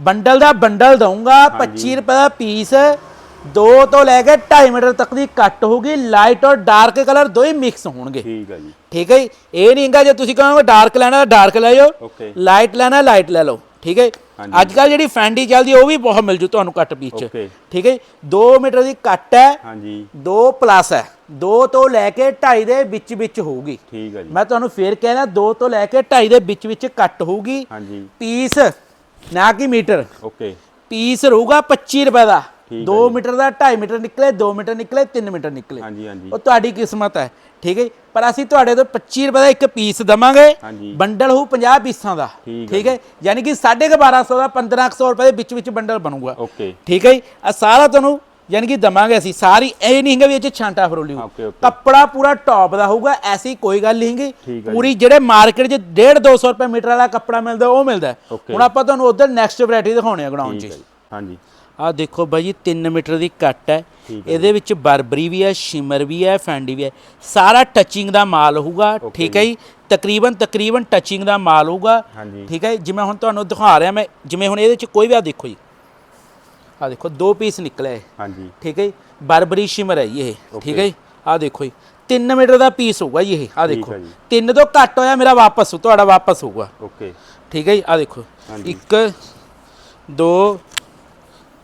ਬੰਡਲ ਦਾ ਬੰਡਲ ਦਊਂਗਾ 25 ਰੁਪਏ ਦਾ ਪੀਸ 2 ਤੋਂ ਲੈ ਕੇ 2.5 ਮੀਟਰ ਤੱਕ ਦੀ ਕੱਟ ਹੋਊਗੀ ਲਾਈਟ ਔਰ ਡਾਰਕ ਕਲਰ ਦੋਵੇਂ ਮਿਕਸ ਹੋਣਗੇ। ਠੀਕ ਆ ਜੀ। ਠੀਕ ਹੈ ਜੀ? ਇਹ ਨਹੀਂ ਹੈਗਾ ਜੇ ਤੁਸੀਂ ਕਹੋਗੇ ਡਾਰਕ ਲੈਣਾ ਡਾਰਕ ਲੈ ਜਾਓ। ਲਾਈਟ ਲੈਣਾ ਲਾਈਟ ਲੈ ਲਓ। ਠੀਕ ਹੈ। ਅੱਜ ਕੱਲ ਜਿਹੜੀ ਫੈਂਡੀ ਚੱਲਦੀ ਹੈ, ਉਹ ਵੀ ਬਹੁਤ ਮਿਲ ਜੂ ਤੁਹਾਨੂੰ ਕੱਟ ਪੀਸ ਚ। ਓਕੇ ਠੀਕ ਹੈ 2 ਮੀਟਰ ਦੀ ਕੱਟ ਹੈ ਹਾਂਜੀ। 2 ਪਲੱਸ ਹੈ। 2 ਤੋਂ ਲੈ ਕੇ 2.5 ਦੇ ਵਿੱਚ ਵਿੱਚ ਹੋਊਗੀ। ਠੀਕ ਆ ਜੀ। ਮੈਂ ਤੁਹਾਨੂੰ ਫੇਰ ਕਹਿ ਰਿਹਾ 2 ਤੋਂ ਲੈ ਕੇ 2.5 ਦੇ ਵਿੱਚ ਵਿੱਚ ਕੱਟ ਹੋਊਗੀ। ਹਾਂਜੀ। ਪੀਸ ਨਾ ਕਿ ਮੀਟਰ। ਓਕੇ ਪੀਸ ਰਹੂਗਾ 25 ਰੁਪਏ ਦਾ। 2 ਮੀਟਰ ਦਾ 2.5 ਮੀਟਰ ਨਿਕਲੇ 2 ਮੀਟਰ ਨਿਕਲੇ 3 ਮੀਟਰ ਨਿਕਲੇ। ਹਾਂਜੀ ਹਾਂਜੀ। ਉਹ ਤੁਹਾਡੀ ਕਿਸਮਤ ਹੈ ਠੀਕ ਹੈ? ਪਰ ਅਸੀਂ ਤੁਹਾਡੇ ਤੋਂ 25 ਰੁਪਏ ਦਾ ਇੱਕ ਪੀਸ ਦਵਾਂਗੇ। ਬੰਡਲ ਹੋਊ 50 ਪੀਸਾਂ ਦਾ ਠੀਕ ਹੈ ਯਾਨੀ ਕਿ 1250 ਦਾ 1500 ਰੁਪਏ ਦੇ ਵਿੱਚ ਵਿੱਚ ਬੰਡਲ ਬਣੂਗਾ। ਠੀਕ ਹੈ ਆ ਸਾਰਾ ਤੁਹਾਨੂੰ ਯਾਨੀ ਕਿ ਦਵਾਂਗੇ ਅਸੀਂ ਸਾਰੀ ਇਹ ਨਹੀਂ ਹੈਗਾ ਵੀ ਇਹ ਚ ਛਾਂਟਾ ਫਰੋਲੀ। ਕੱਪੜਾ ਪੂਰਾ ਟੌਪ ਦਾ ਹੋਊਗਾ ਐਸੀ ਕੋਈ ਗੱਲ ਨਹੀਂ ਹੈਗੀ। ਪੂਰੀ ਜਿਹੜੇ ਮਾਰਕੀਟ 'ਚ 1.5 200 ਰੁਪਏ ਮੀਟਰ ਵਾਲਾ ਕੱਪੜਾ ਮਿਲਦਾ ਉਹ ਮਿਲਦਾ। ਹੁਣ ਆਪਾਂ ਤੁਹਾਨੂੰ ਉਧਰ ਨੈਕਸਟ ਵੈਰਾਈਟੀ ਦਿਖਾਉਣੇ ਆ ਗਰਾਊਂਡ 'ਚ। ਹਾਂਜੀ। ਆ ਦੇਖੋ ਬਾਈ ਜੀ 3 ਮੀਟਰ ਦੀ ਕੱਟ ਹੈ। ਇਹਦੇ ਵਿੱਚ ਬਰਬਰੀ ਵੀ ਹੈ ਸ਼ਿਮਰ ਵੀ ਹੈ ਫੈਂਡੀ ਵੀ ਹੈ। ਸਾਰਾ ਟੱਚਿੰਗ ਦਾ ਮਾਲ ਹੋਊਗਾ ਠੀਕ ਹੈ ਜੀ? ਤਕਰੀਬਨ ਤਕਰੀਬਨ ਟੱਚਿੰਗ ਦਾ ਮਾਲ ਹੋਊਗਾ। ਠੀਕ ਹੈ ਜਿਵੇਂ ਹੁਣ ਤੁਹਾਨੂੰ ਦਿਖਾ ਰਿਹਾ ਮੈਂ ਜਿਵੇਂ ਹੁਣ ਇਹਦੇ ਵਿੱਚ ਕੋਈ ਵੀ ਆ ਦੇਖੋ ਜੀ। ਆ ਦੇਖੋ ਦੋ ਪੀਸ ਨਿਕਲੇ ਹਾਂਜੀ। ਠੀਕ ਹੈ ਜੀ? ਬਰਬਰੀ ਸ਼ਿਮਰ ਹੈ ਇਹ। ਠੀਕ ਹੈ ਜੀ? ਆ ਦੇਖੋ ਜੀ। 3 ਮੀਟਰ ਦਾ ਪੀਸ ਹੋਊਗਾ ਜੀ ਇਹ। ਆ ਦੇਖੋ। ਹੈ ਜੀ। ਤਿੰਨ ਤੋਂ ਘੱਟ ਹੋਇਆ ਮੇਰਾ ਵਾਪਸ ਤੁਹਾਡਾ ਵਾਪਸ ਹੋਊਗਾ। ਓਕੇ। ਠੀਕ ਹੈ ਜੀ? ਆ ਦੇਖੋ। ਹਾਂਜੀ। ਇੱਕ 2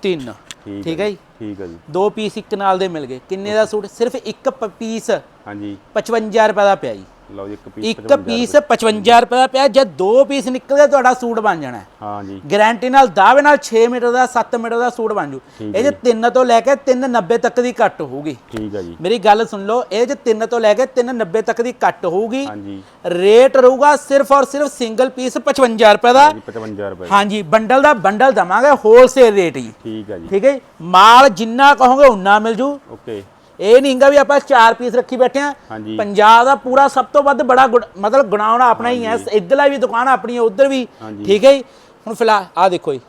3 ਠੀਕ ਠੀਕ ਹੈ ਜੀ ਠੀਕ ਹੈ ਜੀ। ਦੋ ਪੀਸ ਇੱਕ ਨਾਲ ਦੇ ਮਿਲ ਗਏ। ਕਿੰਨੇ ਦਾ ਸੂਟ? ਸਿਰਫ ਇੱਕ ਪੀਸ ਹਾਂਜੀ। 55 ਰੁਪਏ ਦਾ ਪਿਆ ਜੀ। ਲਓ ਜੀ ਇੱਕ ਪੀਸ ਇੱਕ ਪੀਸ 55 ਰੁਪਏ ਦਾ ਪਿਆ। ਜੇ ਦੋ ਪੀਸ ਨਿਕਲ ਗਏ ਤੁਹਾਡਾ ਸੂਟ ਬਣ ਜਾਣਾ ਹੈ। ਜੀ। ਗਾਰੰਟੀ ਨਾਲ ਦਾਅਵੇ ਨਾਲ 6 ਮੀਟਰ ਦਾ 7 ਮੀਟਰ ਦਾ ਸੂਟ ਬਣ ਜੂ। ਇਹ ਜੇ 3 ਤੋਂ ਲੈ ਕੇ 390 ਤੱਕ ਦੀ ਕੱਟ ਹੋਊਗੀ। ਠੀਕ ਹੈ ਜੀ। ਮੇਰੀ ਗੱਲ ਸੁਣ ਲਓ ਇਹ ਜੇ 3 ਤੋਂ ਲੈ ਕੇ 390 ਤੱਕ ਦੀ ਕੱਟ ਹੋਊਗੀ ਹਾਂਜੀ ਰੇਟ ਰਹੂਗਾ ਸਿਰਫ ਔਰ ਸਿਰਫ ਸਿੰਗਲ ਪੀਸ 55 ਰੁਪਏ ਦਾ। ਜੀ 55 ਰੁਪਏ ਹਾਂਜੀ ਬੰਡਲ ਦਾ ਬੰਡਲ ਦਵਾਂਗੇ ਹੋਲਸੇਲ ਰੇਟ ਹੀ ਠੀਕ ਹੈ ਜੀ। ਠੀਕ ਹੈ ਜੀ? ਮਾਲ ਜਿੰਨਾ ਕਹੋਗੇ ਉਨਾ ਮਿਲ ਜੂ। ਓਕੇ। ਇਹ ਨਹੀਂਗਾ ਵੀ ਆਪਾਂ ਚਾਰ ਪੀਸ ਰੱਖੀ ਬੈਠੇ ਆ ਪੰਜਾਬ ਦਾ ਪੂਰਾ ਸਭ ਤੋਂ ਵੱਧ ਬੜਾ ਮਤਲਬ ਗੁਣਾਉਣਾ ਆਪਣਾ ਹੀ ਹੈ। ਇੱਧਰਲਾ ਵੀ ਦੁਕਾਨ ਆਪਣੀ ਹੈ ਉਧਰ ਵੀ। ਠੀਕ ਹੈ ਜੀ? ਹੁਣ ਫਿਲਹਾਲ ਆ ਦੇਖੋ ਜੀ।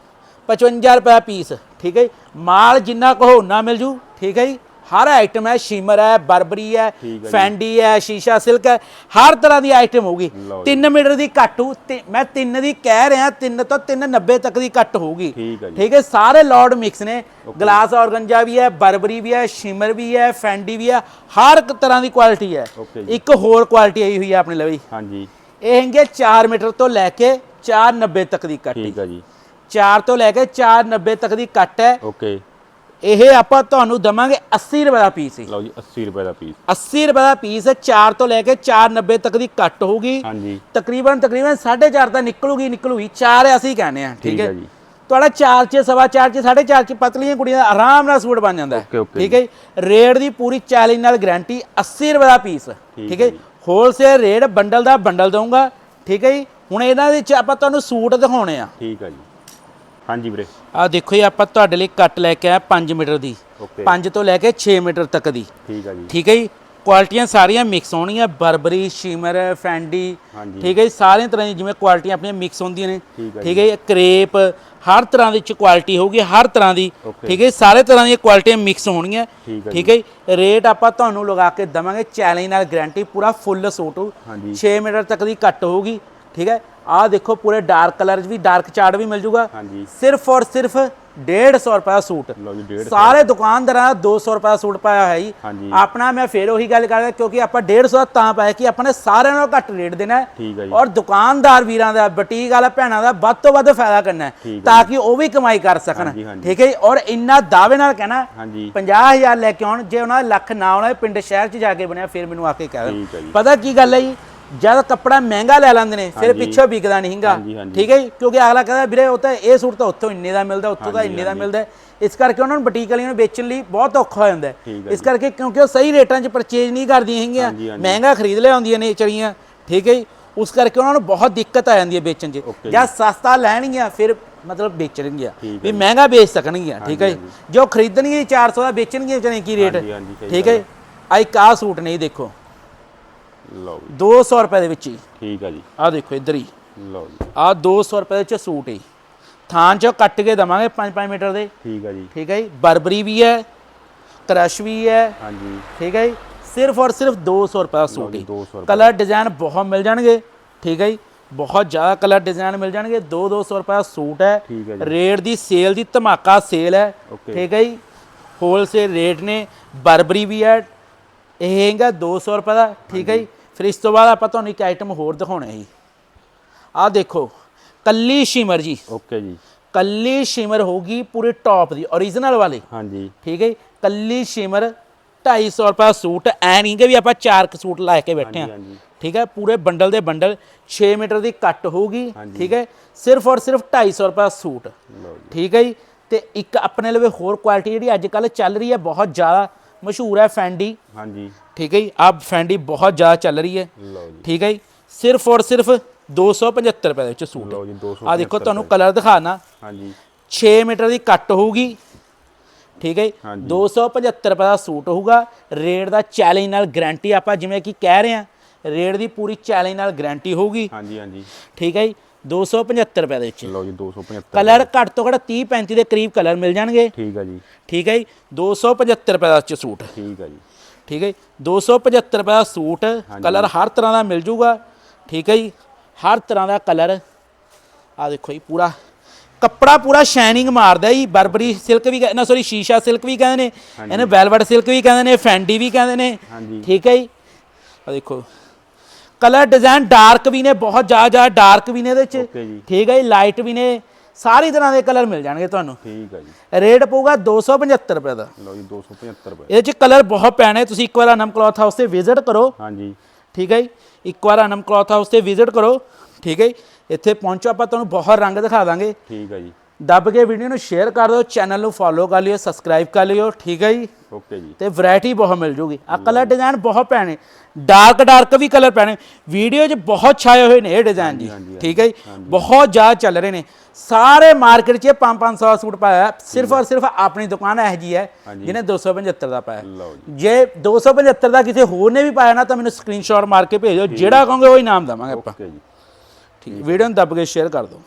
55 ਰੁਪਏ ਪੀਸ ਠੀਕ ਹੈ ਜੀ? ਮਾਲ ਜਿੰਨਾ ਕਹੋ ਉਨਾ ਮਿਲ ਜੂ। ਠੀਕ ਹੈ ਜੀ? ਹਰ ਆਈਟਮ ਹੈ ਸ਼ਿਮਰ ਹੈ ਬਰਬਰੀ ਹੈ। ਫੈਂਡੀ ਹੈ ਸ਼ੀਸ਼ਾ ਸਿਲਕ ਹੈ ਹਰ ਤਰ੍ਹਾਂ ਦੀ ਆਈਟਮ ਹੋਊਗੀ। ਲਓ ਜੀ। 3 ਮੀਟਰ ਦੀ ਕੱਟ ਹੋਊ ਤੇ ਮੈਂ 3 ਦੀ ਕਹਿ ਰਿਹਾ 3 ਤੋਂ 390 ਤੱਕ ਦੀ ਕੱਟ ਹੋਊਗੀ। ਠੀਕ ਹੈ ਸਾਰੇ ਲੋਡ ਮਿਕਸ ਨੇ। ਗਲਾਸ ਔਰਗੰਜਾ ਵੀ ਹੈ ਬਰਬਰੀ ਵੀ ਹੈ ਸ਼ਿਮਰ ਵੀ ਹੈ ਫੈਂਡੀ ਵੀ ਹੈ ਹਰ ਇੱਕ ਤਰ੍ਹਾਂ ਦੀ ਕੁਆਲਿਟੀ ਹੈ। ਇੱਕ ਹੋਰ ਕੁਆਲਿਟੀ ਆਈ ਹੋਈ ਹੈ ਆਪਣੇ ਲਈ ਹਾਂਜੀ। ਇਹ ਹੈਗੇ 4 ਮੀਟਰ ਤੋਂ ਲੈ ਕੇ 490 ਤੱਕ ਦੀ ਕੱਟ ਠੀਕ ਹੈ ਜੀ। 4 ਤੋਂ ਲੈ ਕੇ 490 ਤੱਕ ਦੀ ਕੱਟ ਹੈ। ਓਕੇ ਇਹ ਆਪਾਂ ਤੁਹਾਨੂੰ ਦਵਾਂਗੇ 80 ਰੁਪਏ ਦਾ ਪੀਸ ਹੀ ਲਓ ਜੀ 80 ਰੁਪਏ ਦਾ ਪੀਸ 80 ਰੁਪਏ ਦਾ ਪੀਸ 4 ਤੋਂ ਲੈ ਕੇ 490 ਤੱਕ ਦੀ ਕੱਟ ਹੋਊਗੀ। ਹਾਂਜੀ। ਤਕਰੀਬਨ ਤਕਰੀਬਨ 4.5 ਤਾਂ ਨਿਕਲੂਗੀ ਨਿਕਲੂਗੀ। 4 ਅਸੀਂ ਕਹਿੰਦੇ ਆ ਠੀਕ ਹੈ ਹੈ ਜੀ। ਤੁਹਾਡਾ 4 ਚ ਸਵਾ 4 ਚ 4.5 ਚ ਪਤਲੀਆਂ ਕੁੜੀਆਂ ਦਾ ਆਰਾਮ ਨਾਲ ਸੂਟ ਬਣ ਜਾਂਦਾ ਹੈ। ਠੀਕ ਹੈ ਜੀ। ਰੇਟ ਦੀ ਪੂਰੀ ਚੈਲੰਜ ਨਾਲ ਗਾਰੰਟੀ 80 ਰੁਪਏ ਦਾ ਪੀਸ ਠੀਕ ਹੈ ਜੀ। ਹੋਲਸੇਲ ਰੇਟ ਬੰਡਲ ਦਾ ਬੰਡਲ ਦਊਂਗਾ। ਠੀਕ ਹੈ ਜੀ। ਹੁਣ ਇਹਨਾਂ ਵਿੱਚ ਆਪਾਂ ਤੁਹਾਨੂੰ ਸੂਟ ਦਿਖਾਉਣੇ ਆ। ਠੀਕ ਹੈ ਜੀ। ਹਾਂਜੀ ਵੀਰੇ। ਆ ਦੇਖੋ ਜੀ ਆਪਾਂ ਤੁਹਾਡੇ ਲਈ ਕੱਟ ਲੈ ਕੇ ਆਏ 5 ਮੀਟਰ ਦੀ। ਓਕੇ 5 ਤੋਂ ਲੈ ਕੇ 6 ਮੀਟਰ ਤੱਕ ਦੀ। ਠੀਕ ਹੈ ਜੀ। ਠੀਕ ਹੈ ਜੀ? ਕੁਆਲਿਟੀਆਂ ਸਾਰੀਆਂ ਮਿਕਸ ਹੋਣਗੀਆਂ। Burberry shimmer Fendi. ਠੀਕ ਹੈ ਜੀ? ਸਾਰੀਆਂ ਤਰ੍ਹਾਂ ਦੀ ਜਿਵੇਂ ਕੁਆਲਿਟੀਆਂ ਆਪਣੀਆਂ ਮਿਕਸ ਹੁੰਦੀਆਂ ਨੇ। ਠੀਕ ਹੈ ਜੀ? ਕਰੇਪ ਹਰ ਤਰ੍ਹਾਂ ਦੀ ਚ ਕੁਆਲਿਟੀ ਹੋਊਗੀ ਹਰ ਤਰ੍ਹਾਂ ਦੀ। ਠੀਕ ਹੈ ਜੀ, ਸਾਰੇ ਤਰ੍ਹਾਂ ਦੀਆਂ ਕੁਆਲਿਟੀਆਂ ਮਿਕਸ ਹੋਣਗੀਆਂ। ਠੀਕ ਹੈ ਜੀ? ਰੇਟ ਆਪਾਂ ਤੁਹਾਨੂੰ ਲਗਾ ਕੇ ਦਵਾਂਗੇ। ਚੈਲੰਜ ਨਾਲ ਗਾਰੰਟੀ ਪੂਰਾ ਫੁੱਲ ਸੂਟ ਹੋਊ। ਹਾਂਜੀ। 6 ਮੀਟਰ ਤੱਕ ਦੀ ਕੱਟ ਹੋਊਗੀ। ਠੀਕ ਹੈ? ਆਹ ਦੇਖੋ ਪੂਰੇ ਡਾਰਕ ਕਲਰ 'ਚ ਵੀ ਡਾਰਕ ਚਾਰਟ ਵੀ ਮਿਲ ਜੂਗਾ। ਹਾਂਜੀ। ਸਿਰਫ ਔਰ ਸਿਰਫ 150 ਰੁਪਏ ਦਾ ਸੂਟ। ਲਓ ਜੀ 150 ਸਾਰੇ ਦੁਕਾਨਦਾਰਾਂ ਦਾ 200 ਰੁਪਏ ਦਾ ਸੂਟ ਪਾਇਆ ਹੋਇਆ ਜੀ। ਹਾਂਜੀ। ਆਪਣਾ ਮੈਂ ਫੇਰ ਉਹੀ ਗੱਲ ਕਰਦਾ ਕਿਉਂਕਿ ਆਪਾਂ 150 ਦਾ ਤਾਂ ਪਾਇਆ ਕਿ ਆਪਾਂ ਨੇ ਸਾਰਿਆਂ ਨਾਲੋਂ ਘੱਟ ਰੇਟ ਦੇਣਾ ਹੈ। ਠੀਕ ਹੈ ਜੀ। ਔਰ ਦੁਕਾਨਦਾਰ ਵੀਰਾਂ ਦਾ ਬੁਟੀਕ ਵਾਲਾ ਭੈਣਾਂ ਦਾ ਵੱਧ ਤੋਂ ਵੱਧ ਫਾਇਦਾ ਕਰਨਾ ਹੈ ਠੀਕ ਤਾਂ ਕਿ ਉਹ ਵੀ ਕਮਾਈ ਕਰ ਸਕਣ। ਹਾਂਜੀ, ਹਾਂਜੀ। ਠੀਕ ਹੈ ਜੀ? ਔਰ ਇੰਨਾ ਦਾਅਵੇ ਨਾਲ ਕਹਿਣਾ ਹਾਂਜੀ। 50000 ਲੈ ਕੇ ਆਉਣ ਜੇ ਉਹਨਾਂ ਦਾ ਲੱਖ ਨਾ ਆਉਣਾ ਪਿੰਡ ਸ਼ਹਿਰ 'ਚ ਜਾ ਕੇ ਬਣਿਆ ਫਿਰ ਮੈਨੂੰ ਆ ਕੇ ਕਹਿ ਠੀਕ ਹੈ ਜੀ। ਪਤਾ ਕੀ ਗੱਲ ਹੈ ਜੀ? ਜਦ ਕੱਪੜਾ ਮਹਿੰਗਾ ਲੈ ਲੈਂਦੇ ਨੇ ਫਿਰ। ਪਿੱਛੋਂ ਵਿਕਦਾ ਹਾਂਜੀ, ਹਾਂਜੀ। ਠੀਕ ਹੈ ਜੀ? ਕਿਉਂਕਿ ਅਗਲਾ ਕਹਿੰਦਾ ਵੀਰੇ ਉਹ ਤਾਂ ਇਹ ਸੂਟ ਤਾਂ ਉੱਥੋਂ ਇੰਨੇ ਦਾ ਮਿਲਦਾ ਉੱਥੋਂ ਹਾਂਜੀ, ਇੰਨੇ ਦਾ। ਮਿਲਦਾ। ਇਸ ਕਰਕੇ ਉਹਨਾਂ ਨੂੰ ਬੁਟੀਕ ਵਾਲਿਆਂ ਨੂੰ ਵੇਚਣ ਲਈ ਬਹੁਤ ਔਖਾ ਹੋ ਜਾਂਦਾ ਇਸ ਕਰਕੇ ਕਿਉਂਕਿ ਉਹ ਸਹੀ ਰੇਟਾਂ 'ਚ ਪਰਚੇਜ ਨਹੀਂ ਕਰਦੀਆਂ ਹੈਗੀਆਂ। ਮਹਿੰਗਾ ਖਰੀਦ ਲਿਆਉਂਦੀਆਂ ਨੇ ਚੜੀਆਂ। ਠੀਕ ਹੈ ਜੀ? ਉਸ ਕਰਕੇ ਉਹਨਾਂ ਨੂੰ ਬਹੁਤ ਦਿੱਕਤ ਆ ਜਾਂਦੀ ਹੈ ਵੇਚਣ 'ਚ। ਜਾਂ। ਸਸਤਾ ਲੈਣਗੀਆਂ ਫਿਰ ਮਤਲਬ ਵੇਚਣਗੀਆਂ। ਵੀ ਮਹਿੰਗਾ ਵੇਚ ਸਕਣਗੀਆਂ। ਠੀਕ ਹੈ ਜੀ? ਖਰੀਦਣਗੇ 400 ਦਾ ਵੇਚਣਗੇ ਵਿਚਾਰੇ ਕੀ ਰੇਟ ਠੀਕ ਹੈ ਆ ਇੱਕ ਆਹ ਸੂਟ ਨਹੀਂ ਦੇਖੋ। ਲਓ ਜੀ। 200 ਰੁਪਏ ਦੇ ਵਿੱਚ ਹੀ। ਠੀਕ ਹੈ ਜੀ। ਆ ਦੇਖੋ ਇੱਧਰ ਹੀ। ਲਓ ਜੀ। ਆ 200 ਰੁਪਏ ਦੇ ਵਿੱਚ ਸੂਟ ਹੀ। ਥਾਂ ਚੋਂ ਕੱਟ ਕੇ ਦਵਾਂਗੇ 5-5 ਮੀਟਰ ਦੇ। ਠੀਕ ਹੈ ਜੀ। ਠੀਕ ਹੈ ਜੀ। ਬਰਬਰੀ ਵੀ ਹੈ ਕਰਸ਼ ਵੀ ਹੈ। ਹਾਂਜੀ। ਠੀਕ ਹੈ ਜੀ। ਸਿਰਫ ਔਰ ਸਿਰਫ 200 ਰੁਪਏ ਦਾ ਸੂਟ ਜੀ, ਹੀ। 200 ਰੁਪਏ। ਕਲਰ ਡਿਜ਼ਾਈਨ ਬਹੁਤ ਮਿਲ ਜਾਣਗੇ। ਠੀਕ ਹੈ ਜੀ। ਬਹੁਤ ਜ਼ਿਆਦਾ ਕਲਰ ਡਿਜ਼ਾਈਨ ਮਿਲ ਜਾਣਗੇ। 2-200 ਰੁਪਏ ਦਾ ਸੂਟ ਹੈ। ਰੇਟ ਦੀ ਸੇਲ ਦੀ ਧਮਾਕਾ ਸੇਲ ਹੈ। ਠੀਕ ਹੈ ਜੀ। ਹੋਲਸੇਲ ਰੇਟ ਨੇ। ਬਰਬਰੀ ਵੀ ਹੈ। ਇਹ ਹੈਗਾ 200 ਰੁਪਏ ਦਾ। ਠੀਕ ਹੈ ਜੀ। ਫਿਰ ਇਸ ਤੋਂ ਬਾਅਦ ਆਪਾਂ ਤੁਹਾਨੂੰ ਇੱਕ ਆਈਟਮ ਹੋਰ ਦਿਖਾਉਣਾ ਹੈ ਆਹ ਦੇਖੋ ਕੱਲੀ ਸ਼ਿਮਰ ਜੀ। ਓਕੇ ਜੀ। ਕੱਲੀ ਸ਼ਿਮਰ ਹੋਗੀ ਪੂਰੇ ਟੌਪ ਦੀ origignal ਵਾਲੀ। ਹਾਂਜੀ। ਠੀਕ ਹੈ ਜੀ? ਕੱਲੀ ਸ਼ਿਮਰ 250 ਰੁਪਏ ਸੂਟ ਐ ਨਹੀਂ ਕਿ ਵੀ ਆਪਾਂ ਚਾਰ ਕੁ ਸੂਟ ਲਾ ਕੇ ਬੈਠੇ ਆ ਠੀਕ ਹੈ? ਪੂਰੇ ਬੰਡਲ ਦੇ ਬੰਡਲ 6 ਮੀਟਰ ਦੀ ਕੱਟ ਹੋਊਗੀ। ਠੀਕ ਹੈ? ਸਿਰਫ ਔਰ ਸਿਰਫ 250 ਰੁਪਏ ਸੂਟ। ਠੀਕ ਹੈ ਜੀ? ਤੇ ਇੱਕ ਆਪਣੇ ਲਵੇ ਹੋਰ ਕੁਆਲਿਟੀ ਜਿਹੜੀ ਅੱਜ ਕੱਲ ਚੱਲ ਰਹੀ ਹੈ ਬਹੁਤ ਜ਼ਿਆਦਾ ਮਸ਼ਹੂਰ ਹੈ ਫੈਂਡੀ। ਹਾਂਜੀ। ਠੀਕ ਹੈ ਜੀ ਆ ਫੈਂਡੀ ਬਹੁਤ ਜ਼ਿਆਦਾ ਚੱਲ ਰਹੀ ਹੈ। ਲਓ ਜੀ। ਠੀਕ ਹੈ ਜੀ ਸਿਰਫ ਔਰ ਸਿਰਫ 275 ਰੁਪਏ ਦੇ ਵਿੱਚ ਸੂਟ ਲਓ ਜੀ 200 ਆ ਦੇਖੋ ਤੁਹਾਨੂੰ ਕਲਰ ਦਿਖਾਣਾ। ਹਾਂਜੀ। 6 ਮੀਟਰ ਦੀ ਕੱਟ ਹੋਊਗੀ। ਠੀਕ ਹੈ ਜੀ? ਹਾਂਜੀ। 275 ਰੁਪਏ ਦਾ ਸੂਟ ਹੋਊਗਾ। ਰੇਟ ਦਾ ਚੈਲੰਜ ਨਾਲ ਗਾਰੰਟੀ ਆਪਾਂ ਜਿਵੇਂ ਕਿ ਕਹਿ ਰਹੇ ਆ ਰੇਟ ਦੀ ਪੂਰੀ ਚੈਲੰਜ ਨਾਲ ਗਾਰੰਟੀ ਹੋਊਗੀ। ਹਾਂਜੀ ਹਾਂਜੀ। ਠੀਕ ਹੈ ਜੀ 275 ਰੁਪਏ ਦੇ ਵਿੱਚ। ਲਓ ਜੀ 275 ਕਲਰ ਘੱਟ ਤੋਂ ਘੱਟ 30 35 ਦੇ ਕਰੀਬ ਕਲਰ ਮਿਲ ਜਾਣਗੇ। ਠੀਕ ਹੈ ਜੀ। ਠੀਕ ਹੈ ਜੀ 275 ਰੁਪਏ ਦਾ ਚ ਸੂਟ। ਠੀਕ ਹੈ ਜੀ। ਠੀਕ ਹੈ ਜੀ 275 ਰੁਪਏ ਦਾ ਸੂਟ ਕਲਰ ਹਰ ਤਰ੍ਹਾਂ ਦਾ ਮਿਲ ਜੂਗਾ। ਠੀਕ ਹੈ ਜੀ ਹਰ ਤਰ੍ਹਾਂ ਦਾ ਕਲਰ। ਆ ਦੇਖੋ ਜੀ ਪੂਰਾ ਕੱਪੜਾ ਪੂਰਾ ਸ਼ਾਈਨਿੰਗ ਮਾਰਦਾ ਜੀ ਬਰਬਰੀ ਸਿਲਕ ਵੀ ਨਾ ਸੌਰੀ ਸ਼ੀਸ਼ਾ ਸਿਲਕ ਵੀ ਕਹਿੰਦੇ ਨੇ ਇਹਨੂੰ ਵੈਲਵਟ ਸਿਲਕ ਵੀ ਕਹਿੰਦੇ ਨੇ ਫੈਂਡੀ ਵੀ ਕਹਿੰਦੇ ਨੇ। ਠੀਕ ਹੈ ਜੀ ਆ ਦੇਖੋ ਕਲਰ ਡਿਜ਼ਾਈਨ ਡਾਰਕ ਵੀ ਨੇ ਬਹੁਤ ਜ਼ਿਆਦਾ ਜ਼ਿਆਦਾ ਡਾਰਕ ਵੀ ਨੇ ਇਹਦੇ ਚ। ਓਕੇ ਜੀ। ਠੀਕ ਹੈ ਜੀ ਲਾਈਟ ਵੀ ਨੇ ਸਾਰੀ ਤਰ੍ਹਾਂ ਦੇ ਕਲਰ ਮਿਲ ਜਾਣਗੇ ਤੁਹਾਨੂੰ। ਠੀਕ ਹੈ ਜੀ। ਰੇਟ ਪਊਗਾ 275 ਰੁਪਏ ਦਾ। ਲਓ ਜੀ 275 ਰੁਪਏ। ਇਹਦੇ ਚ ਕਲਰ ਬਹੁਤ ਪੈਣੇ ਤੁਸੀਂ ਇੱਕ ਵਾਰ ਅਨਮ ਕਲੌਥ ਹਾਊਸ ਤੇ ਵਿਜ਼ਿਟ ਕਰੋ। ਹਾਂਜੀ। ਠੀਕ ਹੈ ਜੀ ਇੱਕ ਵਾਰ ਅਨਮ ਕਲੌਥ ਹਾਊਸ ਤੇ ਵਿਜ਼ਿਟ ਕਰੋ। ਠੀਕ ਹੈ ਜੀ ਇੱਥੇ ਪਹੁੰਚੋ ਆਪਾਂ ਤੁਹਾਨੂੰ ਬਹੁਤ ਰੰਗ ਦਿਖਾ ਦਾਂਗੇ। ਠੀਕ ਹੈ ਜੀ। ਦੱਬ ਕੇ ਵੀਡੀਓ ਨੂੰ ਸ਼ੇਅਰ ਕਰ ਦਿਓ ਚੈਨਲ ਨੂੰ ਫੋਲੋ ਕਰ ਲਿਓ ਸਬਸਕ੍ਰਾਈਬ ਕਰ ਲਿਓ। ਠੀਕ ਹੈ ਜੀ। ਓਕੇ ਜੀ। ਤੇ ਵੈਰਾਈਟੀ ਬਹੁਤ ਮਿਲ ਜੂਗੀ। ਆ ਕਲਰ ਡਿਜ਼ਾਈਨ ਬਹੁਤ ਪੈਣੇ ਡਾਰਕ ਡਾਰਕ ਵੀ ਕਲਰ ਪੈਣੇ ਵੀਡੀਓ 'ਚ ਬਹੁਤ ਛਾਏ ਹੋਏ ਨੇ ਇਹ ਡਿਜ਼ਾਈਨ ਜੀ। ਠੀਕ ਹੈ ਜੀ? ਬਹੁਤ ਜ਼ਿਆਦਾ ਚੱਲ ਰਹੇ ਨੇ। ਸਾਰੇ ਮਾਰਕੀਟ 'ਚ 5-500 ਸੂਟ ਪਾਇਆ। ਸਿਰਫ ਔਰ ਸਿਰਫ ਆਪਣੀ ਦੁਕਾਨ ਇਹ ਜੀ ਹੈ ਜਿਹਨੇ 275 ਦਾ ਪਾਇਆ। ਜੀ। ਜੇ 275 ਦਾ ਕਿਸੇ ਹੋਰ ਨੇ ਵੀ ਪਾਇਆ ਨਾ ਤਾਂ ਮੈਨੂੰ ਸਕਰੀਨਸ਼ਾਟ ਮਾਰ ਕੇ ਭੇਜੋ। ਜਿਹੜਾ ਕਹੋਗੇ ਉਹ ਇਨਾਮ ਦਵਾਂਗੇ ਆਪਾਂ। ਓਕੇ ਜੀ। ਠੀਕ ਵੀਡੀਓ ਨੂੰ ਦੱਬ ਕੇ ਸ਼ੇਅਰ ਕਰ ਦਿਓ।